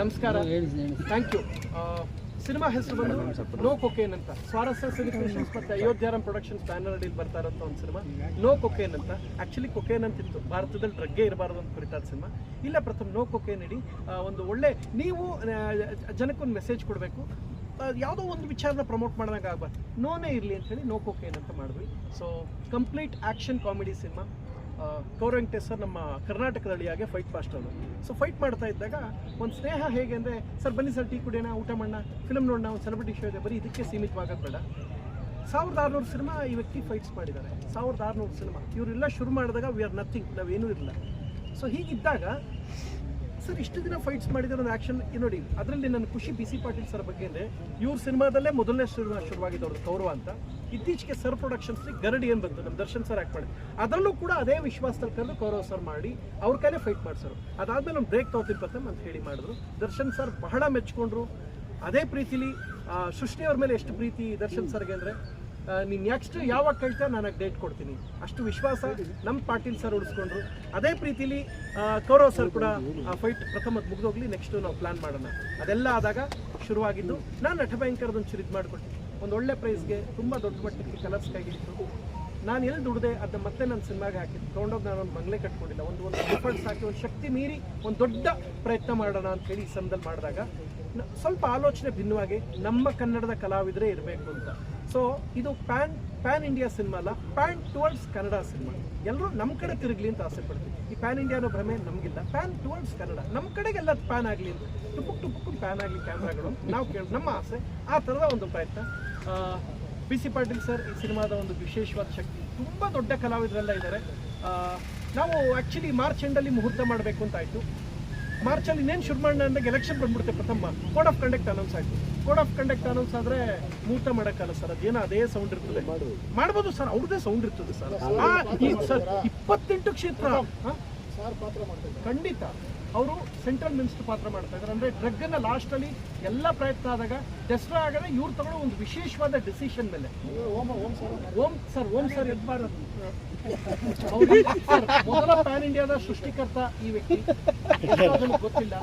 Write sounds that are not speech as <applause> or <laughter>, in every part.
ನಮಸ್ಕಾರ. Thank you cinema ಹೆಸರು ಬಂದು ನೋ ಕೊಕೇನ್ ಅಂತ. ಸ್ವಾರಸ್ಯ ಸೆಲಿಬ್ರೇಷನ್ಸ್ ಮತ್ತೆ ಅಯೋಧ್ಯಾರಾಮ್ ಪ್ರೊಡಕ್ಷನ್ಸ್ ಬ್ಯಾನರ್ ಅಡಿಯಲ್ಲಿ ಬರ್ತಾ ಇರೋಂಥ ಒಂದು ಸಿನಿಮಾ. ನೋ ಕೊಕೇನ್ ಅಂತ. ಆ್ಯಕ್ಚುಲಿ ಕೊಕೇನ್ ಅಂತಿತ್ತು. ಭಾರತದಲ್ಲಿ ಡ್ರಗ್ಗೇ ಇರಬಾರ್ದು ಅಂತ ಕುರಿತಾದ ಸಿನಿಮಾ. ಇಲ್ಲ ಪ್ರಥಮ ನೋ ಕೊಕೇನ್ ಇಡಿ. ಒಂದು ಒಳ್ಳೆ ನೀವು ಜನಕ್ಕೊಂದು ಮೆಸೇಜ್ ಕೊಡಬೇಕು. ಯಾವುದೋ ಒಂದು ವಿಚಾರನ ಪ್ರಮೋಟ್ ಮಾಡಿದಾಗ ಆಗ್ಬಾರ್ದು. ನೋನೇ ಇರಲಿ ಅಂತ ಹೇಳಿ ನೋ ಕೊಕೇನ್ ಅಂತ ಮಾಡಿದ್ವಿ. So complete action comedy cinema. Venkatesh ನಮ್ಮ ಕರ್ನಾಟಕದ ಅಳಿಯಾಗೆ ಫೈಟ್ ಪಾಸ್ಟ್ ಅವರು. ಸೊ ಫೈಟ್ ಮಾಡ್ತಾ ಇದ್ದಾಗ ಒಂದು ಸ್ನೇಹ ಹೇಗೆ ಅಂದರೆ, ಸರ್ ಬನ್ನಿ ಸರ್ ಟೀ ಕುಡಿಯೋಣ, ಊಟ ಮಾಡೋಣ ಫಿಲ್ಮ್ ನೋಡೋಣ, ಒಂದು ಸೆಲೆಬ್ರಿಟಿ ಶೋ ಇದೆ, ಬರೀ ಇದಕ್ಕೆ ಸೀಮಿತವಾಗೋದು ಬೇಡ. ಸಾವಿರದ ಆರುನೂರು ಸಿನಿಮಾ ಈ ವ್ಯಕ್ತಿ ಫೈಟ್ಸ್ ಮಾಡಿದ್ದಾರೆ. ಸಾವಿರದ ಆರುನೂರು ಸಿನಿಮಾ ಇವರೆಲ್ಲ ಶುರು ಮಾಡಿದಾಗ ವಿ ಆರ್ ನಥಿಂಗ್ ನಾವೇನೂ ಇರಲ್ಲ ಸೊ ಹೀಗಿದ್ದಾಗ ಸರ್, ಇಷ್ಟು ದಿನ ಫೈಟ್ಸ್ ಮಾಡಿದ್ರೆ ಆಕ್ಷನ್ ನೋಡಿ, ಅದರಲ್ಲಿ ನನ್ನ ಖುಷಿ ಬಿ ಸಿ ಪಾಟೀಲ್ ಸರ್ ಬಗ್ಗೆ ಅಂದರೆ, ಇವ್ರ ಸಿನಿಮಾದಲ್ಲೇ ಮೊದಲನೇ ಸಿನಿಮಾ ಶುರುವಾಗಿದ್ದವ್ರದ್ದು ಕೌರವ ಅಂತ. ಇತ್ತೀಚೆಗೆ ಸರ್ ಪ್ರೊಡಕ್ಷನ್ಸ್ ಗರಡಿ ಏನು ಬಂತು? ನಮ್ಮ ದರ್ಶನ್ ಸರ್ ಆ್ಯಕ್ಟ್ ಮಾಡಿ ಅದರಲ್ಲೂ ಕೂಡ ಅದೇ ವಿಶ್ವಾಸದಲ್ಲಿ ಕರೆದು ಗೌರವ ಸರ್ ಮಾಡಿ, ಅವ್ರ ಕೈಲೇ ಫೈಟ್ ಮಾಡಿಸೋರು. ಅದಾದ್ಮೇಲೆ ಒಂದು ಬ್ರೇಕ್ ತಗೋತೀನಿ ಪ್ರಥಮ್ ಅಂತ ಹೇಳಿ ಮಾಡಿದ್ರು. ದರ್ಶನ್ ಸರ್ ಬಹಳ ಮೆಚ್ಕೊಂಡ್ರು. ಅದೇ ಪ್ರೀತಿಲಿ ಸೃಷ್ಟಿಯವ್ರ ಮೇಲೆ ಎಷ್ಟು ಪ್ರೀತಿ ದರ್ಶನ್ ಸರ್ಗೆ ಅಂದರೆ ನೀನು ನೆಕ್ಸ್ಟ್ ಯಾವಾಗ ಕಳಿತಾ ನನಗೆ ಡೇಟ್ ಕೊಡ್ತೀನಿ. ಅಷ್ಟು ವಿಶ್ವಾಸ ನಮ್ಮ ಪಾಟೀಲ್ ಸರ್ ಉಳಿಸ್ಕೊಂಡ್ರು. ಅದೇ ಪ್ರೀತಿಲಿ ಕೌರವ್ ಸರ್ ಕೂಡ, ಆ ಫೈಟ್ ಪ್ರಥಮದ ಮುಗಿದೋಗ್ಲಿ ನೆಕ್ಸ್ಟ್ ನಾವು ಪ್ಲಾನ್ ಮಾಡೋಣ. ಅದೆಲ್ಲ ಆದಾಗ ಶುರುವಾಗಿದ್ದು ನಾನು ನಟ ಭಯಂಕರದೊಂದು ಚೂರು ಇದು ಮಾಡಿಕೊಡ್ತೀನಿ. ಒಂದು ಒಳ್ಳೆ ಪ್ರೈಸ್ಗೆ ತುಂಬ ದೊಡ್ಡ ಮಟ್ಟಕ್ಕೆ ಕಲರ್ಸ್ ಕೈಗಿಟ್ಟು ನಾನು ಎಲ್ಲಿ ದುಡ್ದೆ ಅದನ್ನ ಮತ್ತೆ ನನ್ನ ಸಿನಿಮಾಗೆ ಹಾಕಿದ್ದು. ತೊಗೊಂಡೋಗಿ ನಾನು ಒಂದು ಬಂಗ್ಲೆ ಕಟ್ಕೊಂಡಿಲ್ಲ. ಒಂದು ಒಂದು ಎಫರ್ಟ್ಸ್ ಹಾಕಿ ಒಂದು ಶಕ್ತಿ ಮೀರಿ ಒಂದು ದೊಡ್ಡ ಪ್ರಯತ್ನ ಮಾಡೋಣ ಅಂತ ಹೇಳಿ ಈ ಸಮಯದಲ್ಲಿ ಮಾಡಿದಾಗ ಸ್ವಲ್ಪ ಆಲೋಚನೆ ಭಿನ್ನವಾಗಿ ನಮ್ಮ ಕನ್ನಡದ ಕಲಾವಿದರೇ ಇರಬೇಕು ಅಂತ. ಸೊ ಇದು ಪ್ಯಾನ್ ಪ್ಯಾನ್ ಇಂಡಿಯಾ ಸಿನಿಮಾ ಅಲ್ಲ ಪ್ಯಾನ್ ಟುವರ್ಡ್ಸ್ ಕನ್ನಡ ಸಿನಿಮಾ ಎಲ್ಲರೂ ನಮ್ಮ ಕಡೆ ತಿರುಗಲಿ ಅಂತ ಆಸೆ ಪಡ್ತೀವಿ. ಈ ಪ್ಯಾನ್ ಇಂಡಿಯಾ ಅನ್ನೋ ಭ್ರಮೆ ನಮಗಿಲ್ಲ. Pan towards Kannada. ನಮ್ಮ ಕಡೆಗೆಲ್ಲ ಪ್ಯಾನ್ ಆಗಲಿ ಅಂತ. ಟುಪುಕ್ ಟುಪುಕ್ ಪ್ಯಾನ್ ಆಗಲಿ ಕ್ಯಾಮ್ರಾಗಳು ನಾವು ಕೇಳಿ ನಮ್ಮ ಆಸೆ. ಆ ಥರದ ಒಂದು ಪ್ರಯತ್ನ. ಬಿ ಸಿ ಪಾಟೀಲ್ ಸರ್ ಈ ಸಿನಿಮಾದ ಒಂದು ವಿಶೇಷವಾದ ಶಕ್ತಿ. ತುಂಬ ದೊಡ್ಡ ಕಲಾವಿದರೆಲ್ಲ ಇದ್ದಾರೆ ನಾವು ಆ್ಯಕ್ಚುಲಿ ಮಾರ್ಚ್ ಎಂಡಲ್ಲಿ ಮುಹೂರ್ತ ಮಾಡಬೇಕು ಅಂತ ಆಯಿತು. ಮಾರ್ಚಲ್ಲಿ ಇನ್ನೇನು ಶುರು ಮಾಡೋಣ ಅಂದಾಗ ಎಲೆಕ್ಷನ್ ಬಂದ್ಬಿಡುತ್ತೆ Pratham. Code of conduct announce ಆಯಿತು. ಕೋಡ್ ಆಫ್ ಕಂಡಕ್ಟ್ ಅನೌನ್ಸ್ ಆದರೆ ಮೂರ್ತ ಮಾಡೋಕ್ಕಲ್ಲ ಸರ್ ಅದೇನೋ ಅದೇ ಸೌಂಡ್ ಇರ್ತದೆ. ಮಾಡ್ಬೋದು. ಸರ್ ಅವ್ರದೇ ಸೌಂಡ್ ಇರ್ತದೆ ಸರ್ ಸರ್ ಇಪ್ಪತ್ತೆಂಟು ಕ್ಷೇತ್ರ? ಖಂಡಿತ. ಅವರು ಸೆಂಟ್ರಲ್ ಮಿನಿಸ್ಟರ್ ಪಾತ್ರ ಮಾಡ್ತಾ ಇದ್ದಾರೆ. ಅಂದ್ರೆ ಡ್ರಗ್ ಅನ್ನ ಲಾಸ್ಟ್ ಅಲ್ಲಿ ಎಲ್ಲ ಪ್ರಯತ್ನ ಆದಾಗ ಡೆಸ್ಟ್ರಾ ಆಗದೆ ಇವ್ರು ತಗೊಳ್ಳೋ ಒಂದು ವಿಶೇಷವಾದ ಡಿಸಿಷನ್ ಮೇಲೆ. ಓಂ ಸರ್ ಓಂ ಸರ್ ಎದ್ಬಾರದು ಮೊದಲ ಪ್ಯಾನ್ ಇಂಡಿಯಾದ ಸೃಷ್ಟಿಕರ್ತ ಈ ವ್ಯಕ್ತಿ. ಗೊತ್ತಿಲ್ಲ.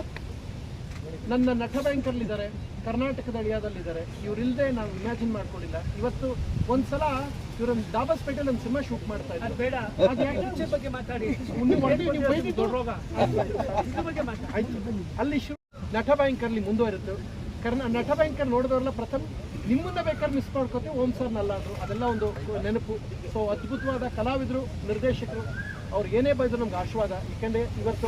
ನನ್ನ ನಟ ಬ್ಯಾಂಕಲ್ಲಿದ್ದಾರೆ ಕರ್ನಾಟಕದ ಅಳಿಯಾದಲ್ಲಿದ್ದಾರೆ ಇವರಿಲ್ಲದೆ ನಾವು ಇಮ್ಯಾಜಿನ್ ಮಾಡ್ಕೊಂಡಿಲ್ಲ. ಇವತ್ತು ಒಂದ್ಸಲ ಇವರೊಂದು ದಾಬಸ್ ಪೇಟೆ ನಮ್ಮ ಸಿನಿಮಾ ಶೂಟ್ ಮಾಡ್ತಾ ಇದ್ದಾರೆ ಬೇಡ. ಬಗ್ಗೆ ಮಾತಾಡಿ. ಅಲ್ಲಿ ಶೂ ನಟ ಬ್ಯಾಂಕರ್ಲಿ ಮುಂದುವರಿತು. ಕರ್ನಾ ನಟ ಬ್ಯಾಂಕರ್ ನೋಡಿದವ್ರಲ್ಲ ಪ್ರಥಮ ನಿಮ್ಮನ್ನ ಬೇಕಾದ್ರೆ ಮಿಸ್ ಮಾಡ್ಕೋತೀವಿ ಓಂ ಸರ್ ನಲ್ಲಾದ್ರು ಅದೆಲ್ಲ ಒಂದು ನೆನಪು. ಸೊ ಅದ್ಭುತವಾದ ಕಲಾವಿದರು ನಿರ್ದೇಶಕರು. ಅವ್ರು ಏನೇ ಬೈದ್ರು ನಮ್ಗೆ ಆಶೀರ್ವಾದ. ಯಾಕಂದ್ರೆ ಇವತ್ತು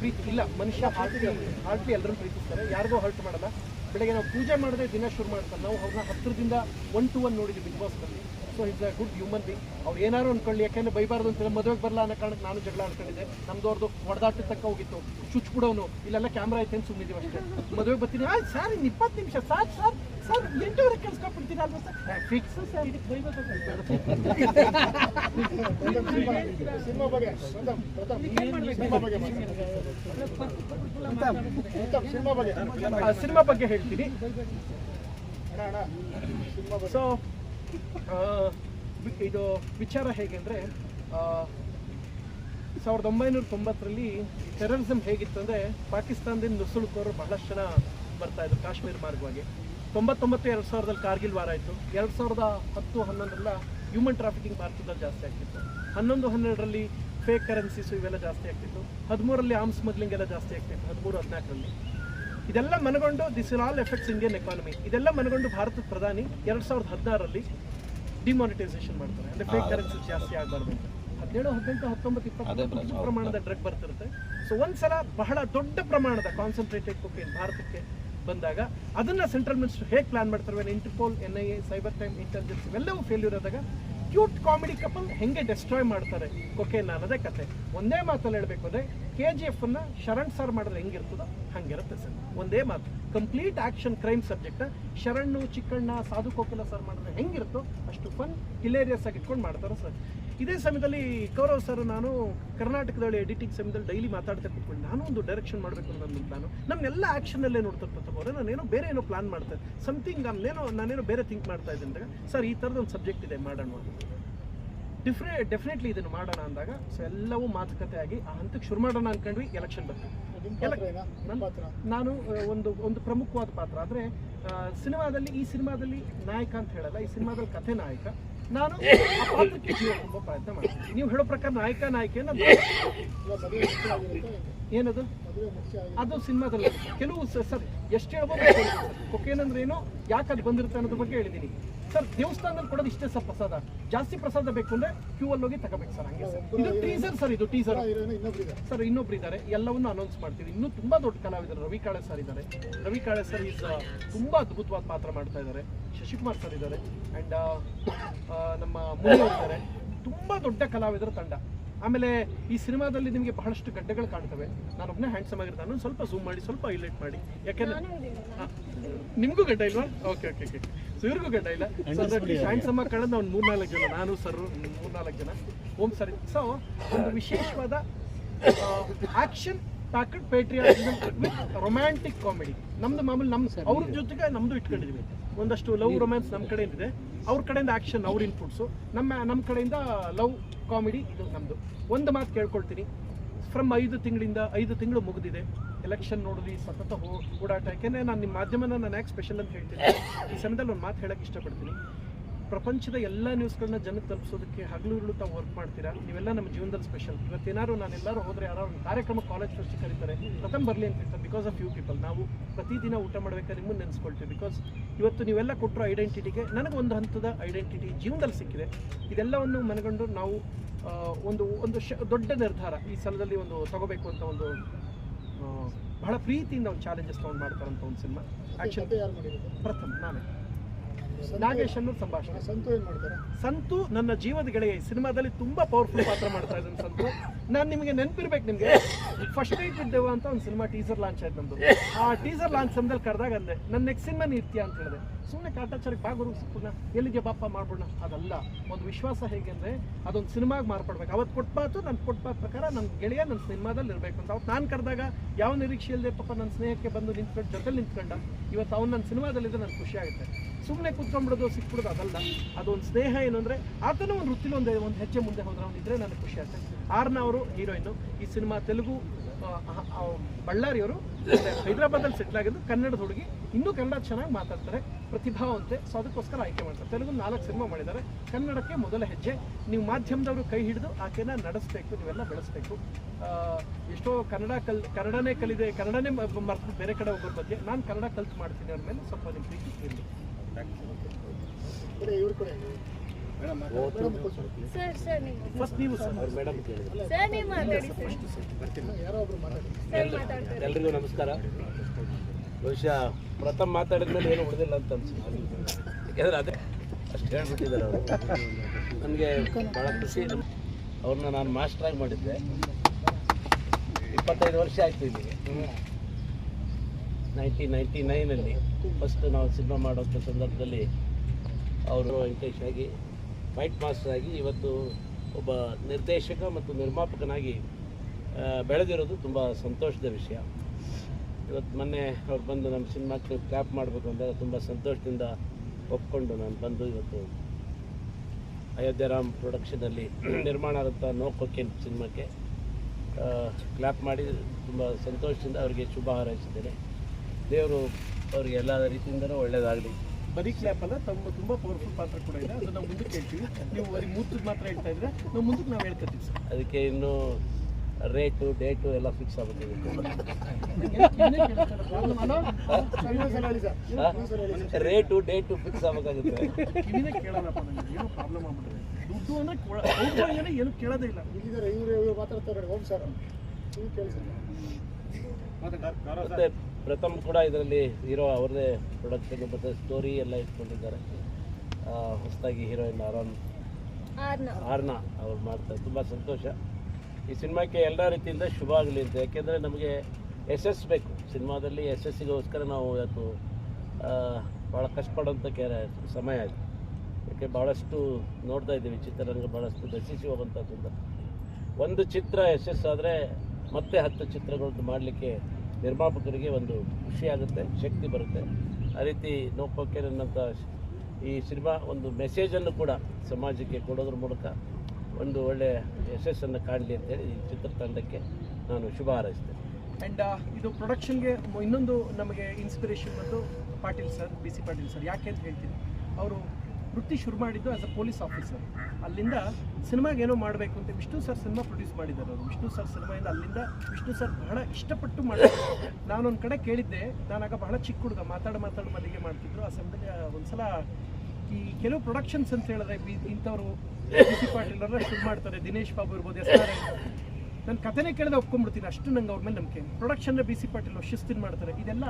ಪ್ರೀತಿ ಇಲ್ಲ. ಮನುಷ್ಯ ಹಾರ್ಟ್ಲಿ ಹಾರ್ಟ್ಲಿ ಎಲ್ಲರೂ ಪ್ರೀತಿಸ್ತಾರೆ. ಯಾರಿಗೂ ಹರ್ಟ್ ಮಾಡಲ್ಲ. ಬೆಳಗ್ಗೆ ನಾವು ಪೂಜೆ ಮಾಡದೆ ದಿನ ಶುರು ಮಾಡ್ತಾರೆ. ನಾವು ಅವ್ರನ್ನ ಹತ್ತಿರದಿಂದ ಒನ್ ಟು ಒನ್ ನೋಡಿದ್ವಿ big ಬಾಸ್ನಲ್ಲಿ so it's a good human be ಅವ್ರು ಏನಾರು ಅನ್ಕೊಳ್ಳಿ. ಯಾಕೆಂದ್ರೆ ಬೈಬಾರ್ದು ಅಂತ ಮದುವೆಗೆ ಬರಲ್ಲ ಅನ್ನೋ ಕಾರಣಕ್ಕೆ ನಾನು ಜಗಳ ಅನ್ಕೊಂಡಿದ್ದೆ ನಮ್ದು ಅವ್ರದ್ದು ಹೊಡೆದಾಟ ತಕ್ಕ ಹೋಗಿತ್ತು. ಚುಚ್ ಬಿಡೋನು ಇಲ್ಲೆಲ್ಲ ಕ್ಯಾಮ್ರಾ ಐತೆ ಅಂತ ಸುಮ್ಮನಿದ್ದೀವಿ ಅಷ್ಟೇ. ಮದುವೆಗೆ ಬರ್ತೀನಿ. ಸರ್ ಇನ್ನು ಇಪ್ಪತ್ತು ನಿಮಿಷ. ಸಾಕು ಸರ್ ಸರ್ ಎಂಟೂವರೆ ಕೆಲ್ಸ್ಕೊಬಿಡ್ತೀನಿ ಅಲ್ವಾ ಸರ್ ಫಿಕ್ಸ್ ಸರ್ ಇದಕ್ಕೆ ಬೈಬೇಕು ಸಿನಿಮಾ ಬಗ್ಗೆ ಸಿನಿಮಾ ಹೇಳ್ತೀನಿ ಸೊ ಇದು ವಿಚಾರ ಹೇಗೆ ಅಂದರೆ ಸಾವಿರದ ಒಂಬೈನೂರ ತೊಂಬತ್ತರಲ್ಲಿ ಟೆರರಿಸಮ್ ಹೇಗಿತ್ತು ಅಂದರೆ ಪಾಕಿಸ್ತಾನದಿಂದ ನುಸುಳುಕೋರು ಬಹಳಷ್ಟು ಜನ ಬರ್ತಾ ಇದ್ರು ಕಾಶ್ಮೀರ ಮಾರ್ಗವಾಗಿ ತೊಂಬತ್ತೊಂಬತ್ತು ಎರಡು ಸಾವಿರದಲ್ಲಿ ಕಾರ್ಗಿಲ್ ವಾರ ಆಯಿತು. ಎರಡು ಸಾವಿರದ ಹತ್ತು ಹನ್ನೊಂದರಲ್ಲ ಹ್ಯೂಮನ್ ಟ್ರಾಫಿಕಿಂಗ್ ಭಾರತದಲ್ಲಿ ಜಾಸ್ತಿ ಆಗ್ತಿತ್ತು. ಹನ್ನೊಂದು ಹನ್ನೆರಡರಲ್ಲಿ ಫೇಕ್ ಕರೆನ್ಸೀಸು ಇವೆಲ್ಲ ಜಾಸ್ತಿ ಆಗ್ತಿತ್ತು. ಹದಿಮೂರರಲ್ಲಿ ಆರ್ಮ್ ಸ್ಮಗ್ಲಿಂಗ್ ಎಲ್ಲ ಜಾಸ್ತಿ ಆಗ್ತಿತ್ತು ಹದಿಮೂರು ಹದಿನಾಲ್ಕರಲ್ಲಿ. ಇದೆಲ್ಲ ಮನಗೊಂಡು this in all effects Indian economy ಇದೆಲ್ಲ ಮನಗೊಂಡು ಭಾರತದ ಪ್ರಧಾನಿ ಎರಡು ಸಾವಿರದ ಹದಿನಾರರಲ್ಲಿ ಡಿಮಾನಿಟೈಸೇಷನ್ ಮಾಡ್ತಾರೆ. ಅಂದರೆ ಫೇಕ್ ಕರೆನ್ಸಿ ಜಾಸ್ತಿ ಆಗಬಾರ್ದು ಅಂತ. ಹದಿನೇಳು ಹದಿನೆಂಟು ಹತ್ತೊಂಬತ್ತು ಇಪ್ಪತ್ತು ಪ್ರಮಾಣದ ಡ್ರಗ್ ಬರ್ತಿರುತ್ತೆ. ಸೊ ಒಂದ್ಸಲ ಬಹಳ ದೊಡ್ಡ ಪ್ರಮಾಣದ ಕಾನ್ಸಂಟ್ರೇಟೆಡ್ ಕೊಕೇನ್ ಭಾರತಕ್ಕೆ ಬಂದಾಗ ಅದನ್ನ ಸೆಂಟ್ರಲ್ ಮಿನಿಸ್ಟರ್ ಹೇಗೆ ಪ್ಲಾನ್ ಮಾಡ್ತಾರೆ Interpol N I A cyber time intelligence ಇವೆಲ್ಲವೂ ಫೇಲ್ಯೂರ್ ಆದಾಗ ಕ್ಯೂಟ್ ಕಾಮಿಡಿ ಕಪಲ್ ಹೆಂಗೆ ಡೆಸ್ಟ್ರಾಯ್ ಮಾಡ್ತಾರೆ? ಕೊಕೇನ ಅನ್ನೋದೇ ಕತೆ. ಒಂದೇ ಮಾತಲ್ಲಿ ಹೇಳಬೇಕು ಅಂದರೆ ಕೆ ಜಿ ಎಫ್ ಅನ್ನ ಶರಣ್ ಸರ್ ಮಾಡಿದ್ರೆ ಹೆಂಗಿರ್ತದೋ ಹಂಗಿರುತ್ತೆ ಸರ್ ಒಂದೇ ಮಾತು. Complete action crime subject Sharan, Chikkanna, Sadhu Kokila sir ಮಾಡಿದ್ರೆ ಹೆಂಗಿರುತ್ತೋ ಅಷ್ಟು ಫನ್ ಹಿಲೇರಿಯಸ್ ಆಗಿ ಇಟ್ಕೊಂಡು ಮಾಡ್ತಾರೆ ಸರ್ ಇದೇ ಸಮಯದಲ್ಲಿ ಕೌರವ್ ಸರ್ ನಾನು ಕರ್ನಾಟಕದಲ್ಲಿ ಎಡಿಟಿಂಗ್ ಸಮಯದಲ್ಲಿ ಡೈಲಿ ಮಾತಾಡ್ತಾ ಕೂತ್ಕೊಂಡು ನಾನು ಒಂದು ಡೈರೆಕ್ಷನ್ ಮಾಡಬೇಕು ಅನ್ನೋ ನನ್ನ ಪ್ಲಾನು ನಮ್ಮನ್ನೆಲ್ಲ ಆ್ಯಕ್ಷನಲ್ಲೇ ಪ್ರಥಮ ಅವರೇ ನಾನೇನೋ ಬೇರೆ ಏನೋ ಪ್ಲಾನ್ ಮಾಡ್ತಾ ಸಮಥಿಂಗ್ ನಾನೇನೋ ನಾನೇನೋ ಬೇರೆ ಥಿಂಕ್ ಮಾಡ್ತಾ ಇದ್ದೆ ಅಂದಾಗ ಸರ್ ಈ ಥರದ ಒಂದು ಸಬ್ಜೆಕ್ಟ್ ಇದೆ ಮಾಡೋಣ ಡಿಫ್ರೆ ಡೆಫಿನೆಟ್ಲಿ ಇದನ್ನು ಮಾಡೋಣ ಅಂದಾಗ ಸೊ ಎಲ್ಲವೂ ಮಾತುಕತೆ ಆಗಿ ಆ ಹಂತಕ್ಕೆ ಶುರು ಮಾಡೋಣ ಅನ್ಕೊಂಡ್ವಿ ಎಲೆಕ್ಷನ್ ಬಂತು. ನಾನು ಒಂದು ಒಂದು ಪ್ರಮುಖವಾದ ಪಾತ್ರ. ಆದರೆ ಸಿನಿಮಾದಲ್ಲಿ ಈ ಸಿನಿಮಾದಲ್ಲಿ ನಾಯಕ ಅಂತ ಹೇಳಲ್ಲ ಈ ಸಿನಿಮಾದಲ್ಲಿ ಕಥೆ ನಾಯಕ. ನಾನು ಪಾತ್ರಕ್ಕೆ ಪ್ರಯತ್ನ ಮಾಡ್ತೀನಿ ನೀವು ಹೇಳೋ ಪ್ರಕಾರ ನಾಯಕ ಆಗಿರುತ್ತೆ ಏನದು? ಅದು ಸಿನಿಮಾದಲ್ಲಿ ಕೆಲವು ಸರ್, ಎಷ್ಟು ಹೇಳ್ಬೋದು ಕೊಕೇನ್ ಏನು? ಯಾಕೆ ಅದು ಬಂದಿರುತ್ತೆ ಅನ್ನೋದ್ರ ಬಗ್ಗೆ ಹೇಳಿದ್ದೀನಿ. ಸರ್ ದೇವಸ್ಥಾನದಲ್ಲಿ ಕೊಡೋದು ಇಷ್ಟೇ ಸರ್ ಪ್ರಸಾದ. ಜಾಸ್ತಿ ಪ್ರಸಾದ ಬೇಕು ಅಂದ್ರೆ ಕ್ಯೂ ಅಲ್ಲಿ ಹೋಗಿ ತಗೋಬೇಕು ಸರ್ ಹಂಗೆ ಸರ್. ಇದು ಟೀಸರ್ ಸರ್ ಇದು ಟೀಸರ್ ಸರ್ ಇನ್ನೊಬ್ರು ಇದ್ದಾರೆ. ಎಲ್ಲವನ್ನು ಅನೌನ್ಸ್ ಮಾಡ್ತೀವಿ. ಇನ್ನೂ ತುಂಬಾ ದೊಡ್ಡ ಕಲಾವಿದರು. ರವಿ ಕಾಳೆ ಸರ್ ಇದ್ದಾರೆ. ರವಿ ಕಾಳೆ ಸರ್ ಈಸ್ ತುಂಬಾ ಅದ್ಭುತವಾದ ಪಾತ್ರ ಮಾಡ್ತಾ ಇದ್ದಾರೆ. ಶಶಿಕುಮಾರ್ ಸರ್ ಇದ್ದಾರೆ. ಅಂಡ್ ನಮ್ಮ ಮುನಿ ಇದ್ದಾರೆ. ತುಂಬಾ ದೊಡ್ಡ ಕಲಾವಿದರ ತಂಡ. ಆಮೇಲೆ ಈ ಸಿನಿಮಾದಲ್ಲಿ ನಿಮಗೆ ಬಹಳಷ್ಟು ಗಡ್ಡೆಗಳು ಕಾಣ್ತವೆ. ನಾನೊಬ್ಬನೇ ಹ್ಯಾಂಡ್ಸಮ್ ಆಗಿರ್ತಾನೆ. ನಾನು ಸ್ವಲ್ಪ ಝೂಮ್ ಮಾಡಿ ಸ್ವಲ್ಪ ಹೈಲೈಟ್ ಮಾಡಿ. ಯಾಕೆಂದ್ರೆ ನಿಮಗೂ ನಿಮ್ಗೂ ಗಡ್ಡ ಇಲ್ವಾ? ಓಕೆ ಓಕೆ ಓಕೆ ಸೊ ಇವ್ರಿಗೂ ಗಡ್ಡ ಇಲ್ಲ. ಹ್ಯಾಂಡ್ಸಮ್ಮ ಹ್ಯಾಂಡ್ಸಮ್ ಆಗಿ ಕಾಣೋದು ಮೂರು ಮೂರ್ನಾಲ್ಕು ಜನ ನಾನು ಸರ್ ಮೂರ್ನಾಲ್ಕು ಜನ. ಓಂ ಸರಿ ಸೊ ಒಂದು ವಿಶೇಷವಾದ action packet patriotism with romantic comedy ನಮ್ದು ಮಾಮೂಲಿ ನಮ್ಮ ಅವ್ರ ಜೊತೆಗೆ ನಮ್ದು ಇಟ್ಕೊಂಡಿದ್ವಿ. ಒಂದಷ್ಟು ಲವ್ ರೊಮ್ಯಾನ್ಸ್ ನಮ್ಮ ಕಡೆಯಿಂದ ಇದೆ ಅವ್ರ ಕಡೆಯಿಂದ ಆಕ್ಷನ್ ಅವ್ರ ಇನ್ಪುಟ್ಸು ನಮ್ಮ ನಮ್ಮ ಕಡೆಯಿಂದ ಲವ್ ಕಾಮಿಡಿ ಇದು ನಮ್ಮದು ಒಂದು ಮಾತು ಕೇಳ್ಕೊಳ್ತೀನಿ. ಫ್ರಮ್ ಐದು ತಿಂಗಳಿಂದ ಐದು ತಿಂಗಳು ಮುಗಿದಿದೆ. ಎಲೆಕ್ಷನ್ ನೋಡಿದ್ವಿ ಸತತ ಓಡಾಟ. ಯಾಕೆಂದರೆ ನಾನು ನಿಮ್ಮ ಮಾಧ್ಯಮನ ನಾನು ಯಾಕೆ ಸ್ಪೆಷಲ್ ಅಂತ ಹೇಳ್ತೀನಿ? ಈ ಸಮಯದಲ್ಲಿ ಒಂದು ಮಾತು ಹೇಳಕ್ಕೆ ಇಷ್ಟಪಡ್ತೀನಿ. ಪ್ರಪಂಚದ ಎಲ್ಲ ನ್ಯೂಸ್ಗಳನ್ನ ಜನಕ್ಕೆ ತಲುಪಿಸೋದಕ್ಕೆ ಹಗಲು ತಾವು ವರ್ಕ್ ಮಾಡ್ತೀರಾ? ನೀವೆಲ್ಲ ನಮ್ಮ ಜೀವನದಲ್ಲಿ ಸ್ಪೆಷಲ್ ಇವತ್ತೇನಾದ್ರು ನಾನು ಎಲ್ಲರೂ ಹೋದರೆ ಯಾರೋ ಒಂದು ಕಾರ್ಯಕ್ರಮ ಕಾಲೇಜ್ ಫಸ್ಟ್ ಕರೀತಾರೆ ಪ್ರಥಮ ಬರಲಿ ಅಂತ ಹೇಳ್ತಾರೆ. ಬಿಕಾಸ್ ಆಫ್ ಯು ಪೀಪಲ್ ನಾವು ಪ್ರತಿದಿನ ಊಟ ಮಾಡಬೇಕಾದ್ರೆ ನಿಮ್ಮನ್ನು ನೆನೆಸ್ಕೊಳ್ತೀವಿ. ಬಿಕಾಸ್ ಇವತ್ತು ನೀವೆಲ್ಲ ಕೊಟ್ಟರೋ ಐಡೆಂಟಿಟಿಗೆ ನನಗೆ ಒಂದು ಹಂತದ ಐಡೆಂಟಿಟಿ ಜೀವನದಲ್ಲಿ ಸಿಕ್ಕಿದೆ. ಇದೆಲ್ಲವನ್ನು ಮನಗಂಡು ನಾವು ಒಂದು ಒಂದು ಶ ದೊಡ್ಡ ನಿರ್ಧಾರ ಈ ಸಲದಲ್ಲಿ ಒಂದು ತಗೋಬೇಕು ಅಂತ ಒಂದು ಬಹಳ ಪ್ರೀತಿಯಿಂದ ಒಂದು ಚಾಲೆಂಜಸ್ ತೊಗೊಂಡು ಮಾಡ್ತಾರಂತ ಒಂದು ಸಿನಿಮಾ ಆ್ಯಕ್ಷನ್ ಪ್ರಥಮ ನಾನೇ. ನಾಗೇಶ್ ಸಂಭಾಷಣೆ. ಸಂತು ಏನ್ ಮಾಡ್ತಾರೆ? ಸಂತು ನನ್ನ ಜೀವದ ಗೆಳೆಯ ಈ ಸಿನಿಮಾದಲ್ಲಿ ತುಂಬಾ ಪವರ್ಫುಲ್ ಪಾತ್ರ ಮಾಡ್ತಾ ಇದ್ದೀನಿ ಸಂತು. ನಾನು ನಿಮಗೆ ನೆನಪಿರ್ಬೇಕು ನಿಮಗೆ. ಫಸ್ಟ್ ಟೈಮ್ ವಿದ್ದೇವ ಅಂತ ಒಂದು ಸಿನಿಮಾ ಟೀಸರ್ ಲಾಂಚ್ ಆಯ್ತು ನಮ್ದು. ಆ ಟೀಸರ್ ಲಾಂಚ್ ಸಮಯದಲ್ಲಿ ಕರೆದಾಗ ಅಂದೆ ನನ್ನ ನೆಕ್ಸ್ಟ್ ಸಿನಿಮಾ ಇರ್ತೀಯ? ಅಂತ ಹೇಳಿದೆ. ಸುಮ್ಮನೆ ಕಾಟಾಚಾರಕ್ಕೆ ಭಾಗ ಸಿಕ್ಕುಣ ಎಲ್ಲಿಗೆ ಬಾಪ ಮಾಡ್ಬೋಣ ಅದಲ್ಲ, ಒಂದು ವಿಶ್ವಾಸ ಹೇಗೆ ಅಂದರೆ, ಅದೊಂದು ಸಿನಿಮಾಗೆ ಮಾರ್ಪಡ್ಬೇಕು. ಅವತ್ತು ಕೊಟ್ಟ ನನ್ನ ನಾನು ಕೊಟ್ಟ ಪ್ರಕಾರ ನನ್ನ ಗೆಳೆಯ ನನ್ನ ಸಿನಿಮಾದಲ್ಲಿ ಇರಬೇಕು ಅಂತ. ಅವತ್ತು ನಾನು ಕರೆದಾಗ ಯಾವ ನಿರೀಕ್ಷೆ ಇಲ್ಲದೆ ಪಾಪ ನನ್ನ ಸ್ನೇಹಕ್ಕೆ ಬಂದು ನಿಂತ್ಕೊಂಡು, ಜೊತೆಲಿ ನಿಂತ್ಕೊಂಡ ಇವತ್ತು ಅವ್ನು ನನ್ನ ಸಿನಿಮಾದಲ್ಲಿದ್ದರೆ ನನಗೆ ಖುಷಿ ಆಗುತ್ತೆ. ಸುಮ್ಮನೆ ಕುತ್ಕೊಂಡ್ಬಿಡೋದು ಸಿಕ್ಬಿಡೋದು ಅದಲ್ಲ. ಅದೊಂದು ಸ್ನೇಹ ಏನು ಅಂದರೆ, ಆತನೂ ಒಂದು ವೃತ್ತಿಲಿ ಒಂದು ಹೆಜ್ಜೆ ಮುಂದೆ ಹೋದ್ರೆ ಅವನಿದ್ರೆ ನನಗೆ ಖುಷಿ ಆಗುತ್ತೆ ಆರ್ನ ಅವರು ಹೀರೋಯಿನ್ನು ಈ ಸಿನಿಮಾ ತೆಲುಗು ಬಳ್ಳಾರಿಯವರು ಹೈದರಾಬಾದಲ್ಲಿ ಸೆಟ್ಲ್ ಆಗಿದ್ದು ಕನ್ನಡದ ಹುಡುಗಿ. ಇನ್ನೂ ಕನ್ನಡ ಚೆನ್ನಾಗಿ ಮಾತಾಡ್ತಾರೆ ಪ್ರತಿಭಾವಂತೆ. ಸೊ ಅದಕ್ಕೋಸ್ಕರ ಆಯ್ಕೆ ಮಾಡ್ತಾರೆ. ತೆಲುಗು ನಾಲ್ಕು ಸಿನಿಮಾ ಮಾಡಿದ್ದಾರೆ. ಕನ್ನಡಕ್ಕೆ ಮೊದಲ ಹೆಜ್ಜೆ. ನೀವು ಮಾಧ್ಯಮದವರು ಕೈ ಹಿಡಿದು ಆಕೆನ ನಡೆಸಬೇಕು ನೀವೆಲ್ಲ ಬೆಳೆಸಬೇಕು. ಎಷ್ಟೋ ಕನ್ನಡ ಕಲ್ ಕನ್ನಡನೇ ಕಲಿದೆ ಕನ್ನಡನೇ ಮರ್ತು ಬೇರೆ ಕಡೆ ಹೋಗೋರ ಬಗ್ಗೆ ನಾನು ಕನ್ನಡ ಕಲ್ತು ಮಾಡ್ತೀನಿ ಅವ್ರ ಮೇಲೆ ಸ್ವಲ್ಪ ನಿಮ್ಮ ಪ್ರೀತಿ ಇರಲಿ ಕೊಡಿ ಮೇಡಮ್ ಸರ್ ಸರ್ ನೀವು ಫಸ್ಟ್ ನೀವು ಸರ್. ಸರ್ ನೀವು ಮಾತಾಡಿ ಸರ್. ಯಾರೋ ಒಬ್ರು ಮಾತಾಡ್ತಾರೆ. ಎಲ್ರಿಗೂ ನಮಸ್ಕಾರ. ಬಹುಶಃ ಪ್ರಥಮ ಮಾತಾಡಿದ್ಮೇಲೆ ಏನು ಉಳಿದಿಲ್ಲ ಅಂತ ಅನ್ಸುತ್ತೆ. ಯಾಕಂದ್ರೆ ಅದೇ ಅಷ್ಟು ಹೇಳ್ಬಿಟ್ಟಿದ್ದಾರೆ ಅವರು. ನನಗೆ ಭಾಳ ಖುಷಿ. ಅವ್ರನ್ನ ನಾನು ಮಾಸ್ಟ್ರಾಗಿ ಮಾಡಿದ್ದೆ. ಇಪ್ಪತ್ತೈದು ವರ್ಷ ಆಯಿತು ಇಲ್ಲಿಗೆ ನೈನ್ಟೀನ್ ನೈಂಟಿ ನೈನಲ್ಲಿ ಫಸ್ಟ್ ನಾವು ಸಿನಿಮಾ ಮಾಡೋಂಥ ಸಂದರ್ಭದಲ್ಲಿ ಅವರು ವೆಂಕಟೇಶ್ ಆಗಿ ಫೈಟ್ ಮಾಸ್ಟರ್ ಆಗಿ ಇವತ್ತು ಒಬ್ಬ ನಿರ್ದೇಶಕ ಮತ್ತು ನಿರ್ಮಾಪಕನಾಗಿ ಬೆಳೆದಿರೋದು ತುಂಬ ಸಂತೋಷದ ವಿಷಯ. ಇವತ್ತು ಮೊನ್ನೆ ಅವ್ರು ಬಂದು ನಮ್ಮ ಸಿನಿಮಾಕ್ಕೆ ಕ್ಯಾಪ್ ಮಾಡಬೇಕು ಅಂದಾಗ ತುಂಬ ಸಂತೋಷದಿಂದ ಒಪ್ಕೊಂಡು ನಾನು ಬಂದು ಇವತ್ತು ಅಯೋಧ್ಯರಾಮ್ ಪ್ರೊಡಕ್ಷನಲ್ಲಿ <clears throat> ನಿರ್ಮಾಣ ಆದಂಥ ನೋ ಕೊಕ್ಕೇನ್ ಸಿನಿಮಾಕ್ಕೆ ಕ್ಲಾಪ್ ಮಾಡಿ ತುಂಬ ಸಂತೋಷದಿಂದ ಅವರಿಗೆ ಶುಭ ಹಾರೈಸಿದ್ದೇನೆ ದೇವರು ಅವರಿಗೆ ಎಲ್ಲ ರೀತಿಯಿಂದಲೂ ಒಳ್ಳೆಯದಾಗಲಿ ಬರೀ ಕ್ಲಾಪ್ ಅಲ್ಲ ತಮ್ಮ ತುಂಬಾ ಪವರ್ಫುಲ್ ಪಾತ್ರ ಕೂಡ ಇದೆ. ಅದನ್ನ ನಾವು ಮುಂದಕ್ಕೆ ಹೇಳ್ತೀವಿ. ನೀವು ಬರೀ ಮೂರ್ತದ ಮಾತ್ರ ಹೇಳ್ತಾ ಇದ್ರೆ ನಾವು ಮುಂದಕ್ಕೆ ನಾವು ಹೇಳ್ಕೊತೀವಿ ಸರ್. ಅದಕ್ಕೆ ಇನ್ನು ರೇಟು ಡೇಟು ಎಲ್ಲ ಫಿಕ್ಸ್ ಆಗ್ಬಿಟ್ಟಿದೆ. ರೇಟು ಡೇಟು ಫಿಕ್ಸ್ ಆಗಬೇಕಾಗುತ್ತೆ. ದುಡ್ಡು ಅಂದ್ರೆ ಏನು ಕೇಳೋದೇ ಇಲ್ಲ. ಇಲ್ಲಿದ್ದಾರೆ ಇವ್ರು ಇವ್ರು ಮಾತಾಡ್ತಾರೆ ಹೋಗಿ ಸರ್ ನೀವು ಕೇಳಿ ಸರ್. ಮತ್ತೆ ಪ್ರಥಮ್ ಕೂಡ ಇದರಲ್ಲಿ ಹೀರೋ ಅವ್ರದ್ದೇ ಪ್ರೊಡಕ್ಷನ್ ಮತ್ತು ಸ್ಟೋರಿ ಎಲ್ಲ ಇಟ್ಕೊಂಡಿದ್ದಾರೆ. ಹೊಸದಾಗಿ ಹೀರೋಯಿನ್ ಆರಾಮ್ ಆರ್ನ. ಅವ್ರು ಮಾಡ್ತಾರೆ. ತುಂಬ ಸಂತೋಷ. ಈ ಸಿನಿಮಾಕ್ಕೆ ಎಲ್ಲ ರೀತಿಯಿಂದ ಶುಭ ಆಗಲಿ ಅಂತ. ಯಾಕೆಂದರೆ ನಮಗೆ ಯಶಸ್ಸು ಬೇಕು. ಸಿನಿಮಾದಲ್ಲಿ ಯಶಸ್ಸಿಗೋಸ್ಕರ ನಾವು ಇವತ್ತು ಭಾಳ ಕಷ್ಟಪಡೋಂಥ ಕೆ ಸಮಯ ಆಯಿತು ಯಾಕೆ ಭಾಳಷ್ಟು ನೋಡ್ತಾ ಇದ್ದೀವಿ. ಚಿತ್ರರಂಗ ಭಾಳಷ್ಟು ದರ್ಶಿಸಿ ಹೋಗುವಂಥದ್ದು ಒಂದು ಚಿತ್ರ ಯಶಸ್ಸಾದರೆ ಮತ್ತೆ ಹತ್ತು ಚಿತ್ರಗಳನ್ನು ಮಾಡಲಿಕ್ಕೆ ನಿರ್ಮಾಪಕರಿಗೆ ಒಂದು ಖುಷಿಯಾಗುತ್ತೆ ಶಕ್ತಿ ಬರುತ್ತೆ. ಆ ರೀತಿ ನೋಪೋಕೆ ನನ್ನಂಥ ಈ ಸಿನಿಮಾ ಒಂದು ಮೆಸೇಜನ್ನು ಕೂಡ ಸಮಾಜಕ್ಕೆ ಕೊಡೋದ್ರ ಮೂಲಕ ಒಂದು ಒಳ್ಳೆಯ ಯಶಸ್ಸನ್ನು ಕಾಣಲಿ ಅಂತೇಳಿ ಈ ಚಿತ್ರತಂಡಕ್ಕೆ ನಾನು ಶುಭ ಹಾರೈಸ್ತೇನೆ. ಆ್ಯಂಡ್ ಇದು ಪ್ರೊಡಕ್ಷನ್ಗೆ ಇನ್ನೊಂದು ನಮಗೆ ಇನ್ಸ್ಪಿರೇಷನ್ ಬಂದು Patil sir B C Patil sir ಯಾಕೆ ಅಂತ ಹೇಳ್ತೀನಿ. ಅವರು ವೃತ್ತಿ ಶುರು ಮಾಡಿದ್ದು ಆಸ್ ಅ ಪೊಲೀಸ್ ಆಫೀಸರ್ ಅಲ್ಲಿಂದ ಸಿನಿಮಾಗೆ ಏನೋ ಮಾಡಬೇಕು ಅಂತ ವಿಷ್ಣು ಸರ್ ಸಿನಿಮಾ ಪ್ರೊಡ್ಯೂಸ್ ಮಾಡಿದ್ದಾರೆ ಅವರು. ವಿಷ್ಣು ಸರ್ ಸಿನಿಮಾಯಿಂದ ಅಲ್ಲಿಂದ ವಿಷ್ಣು ಸರ್ ಬಹಳ ಇಷ್ಟಪಟ್ಟು ಮಾಡಿದ್ರು ನಾನೊಂದು ಕಡೆ ಕೇಳಿದ್ದೆ, ನಾನಾಗ ಬಹಳ ಚಿಕ್ಕ ಹುಡುಗ, ಮಾತಾಡ ಮಾತಾಡ ಮಲ್ಲಿಗೆ ಮಾಡ್ತಿದ್ರು. ಆ ಸಮಯದಲ್ಲಿ ಒಂದ್ಸಲ ಈ ಕೆಲವು ಪ್ರೊಡಕ್ಷನ್ಸ್ ಅಂತ ಹೇಳಿದ್ರೆ ಇಂಥವ್ರು ಸಿ ಪಾಟೀಲ್ ಶುರು ಮಾಡ್ತಾರೆ. ದಿನೇಶ್ ಬಾಬು ಇರ್ಬೋದು, ಎಸ್ ಆರ್ ನನ್ನ ಕಥೆನೇ ಕೇಳಿದ್ರೆ ಒಪ್ಕೊಂಡ್ಬಿಡ್ತೀನಿ. ಅಷ್ಟು ನಂಗೆ ಅವ್ರ ಮೇಲೆ ನಂಬಿಕೆ. ಪ್ರೊಡಕ್ಷನ್ ಬಿ ಸಿ ಪಾಟೀಲ್ ಶಿಸ್ತಿನ ಮಾಡ್ತಾರೆ. ಇದೆಲ್ಲ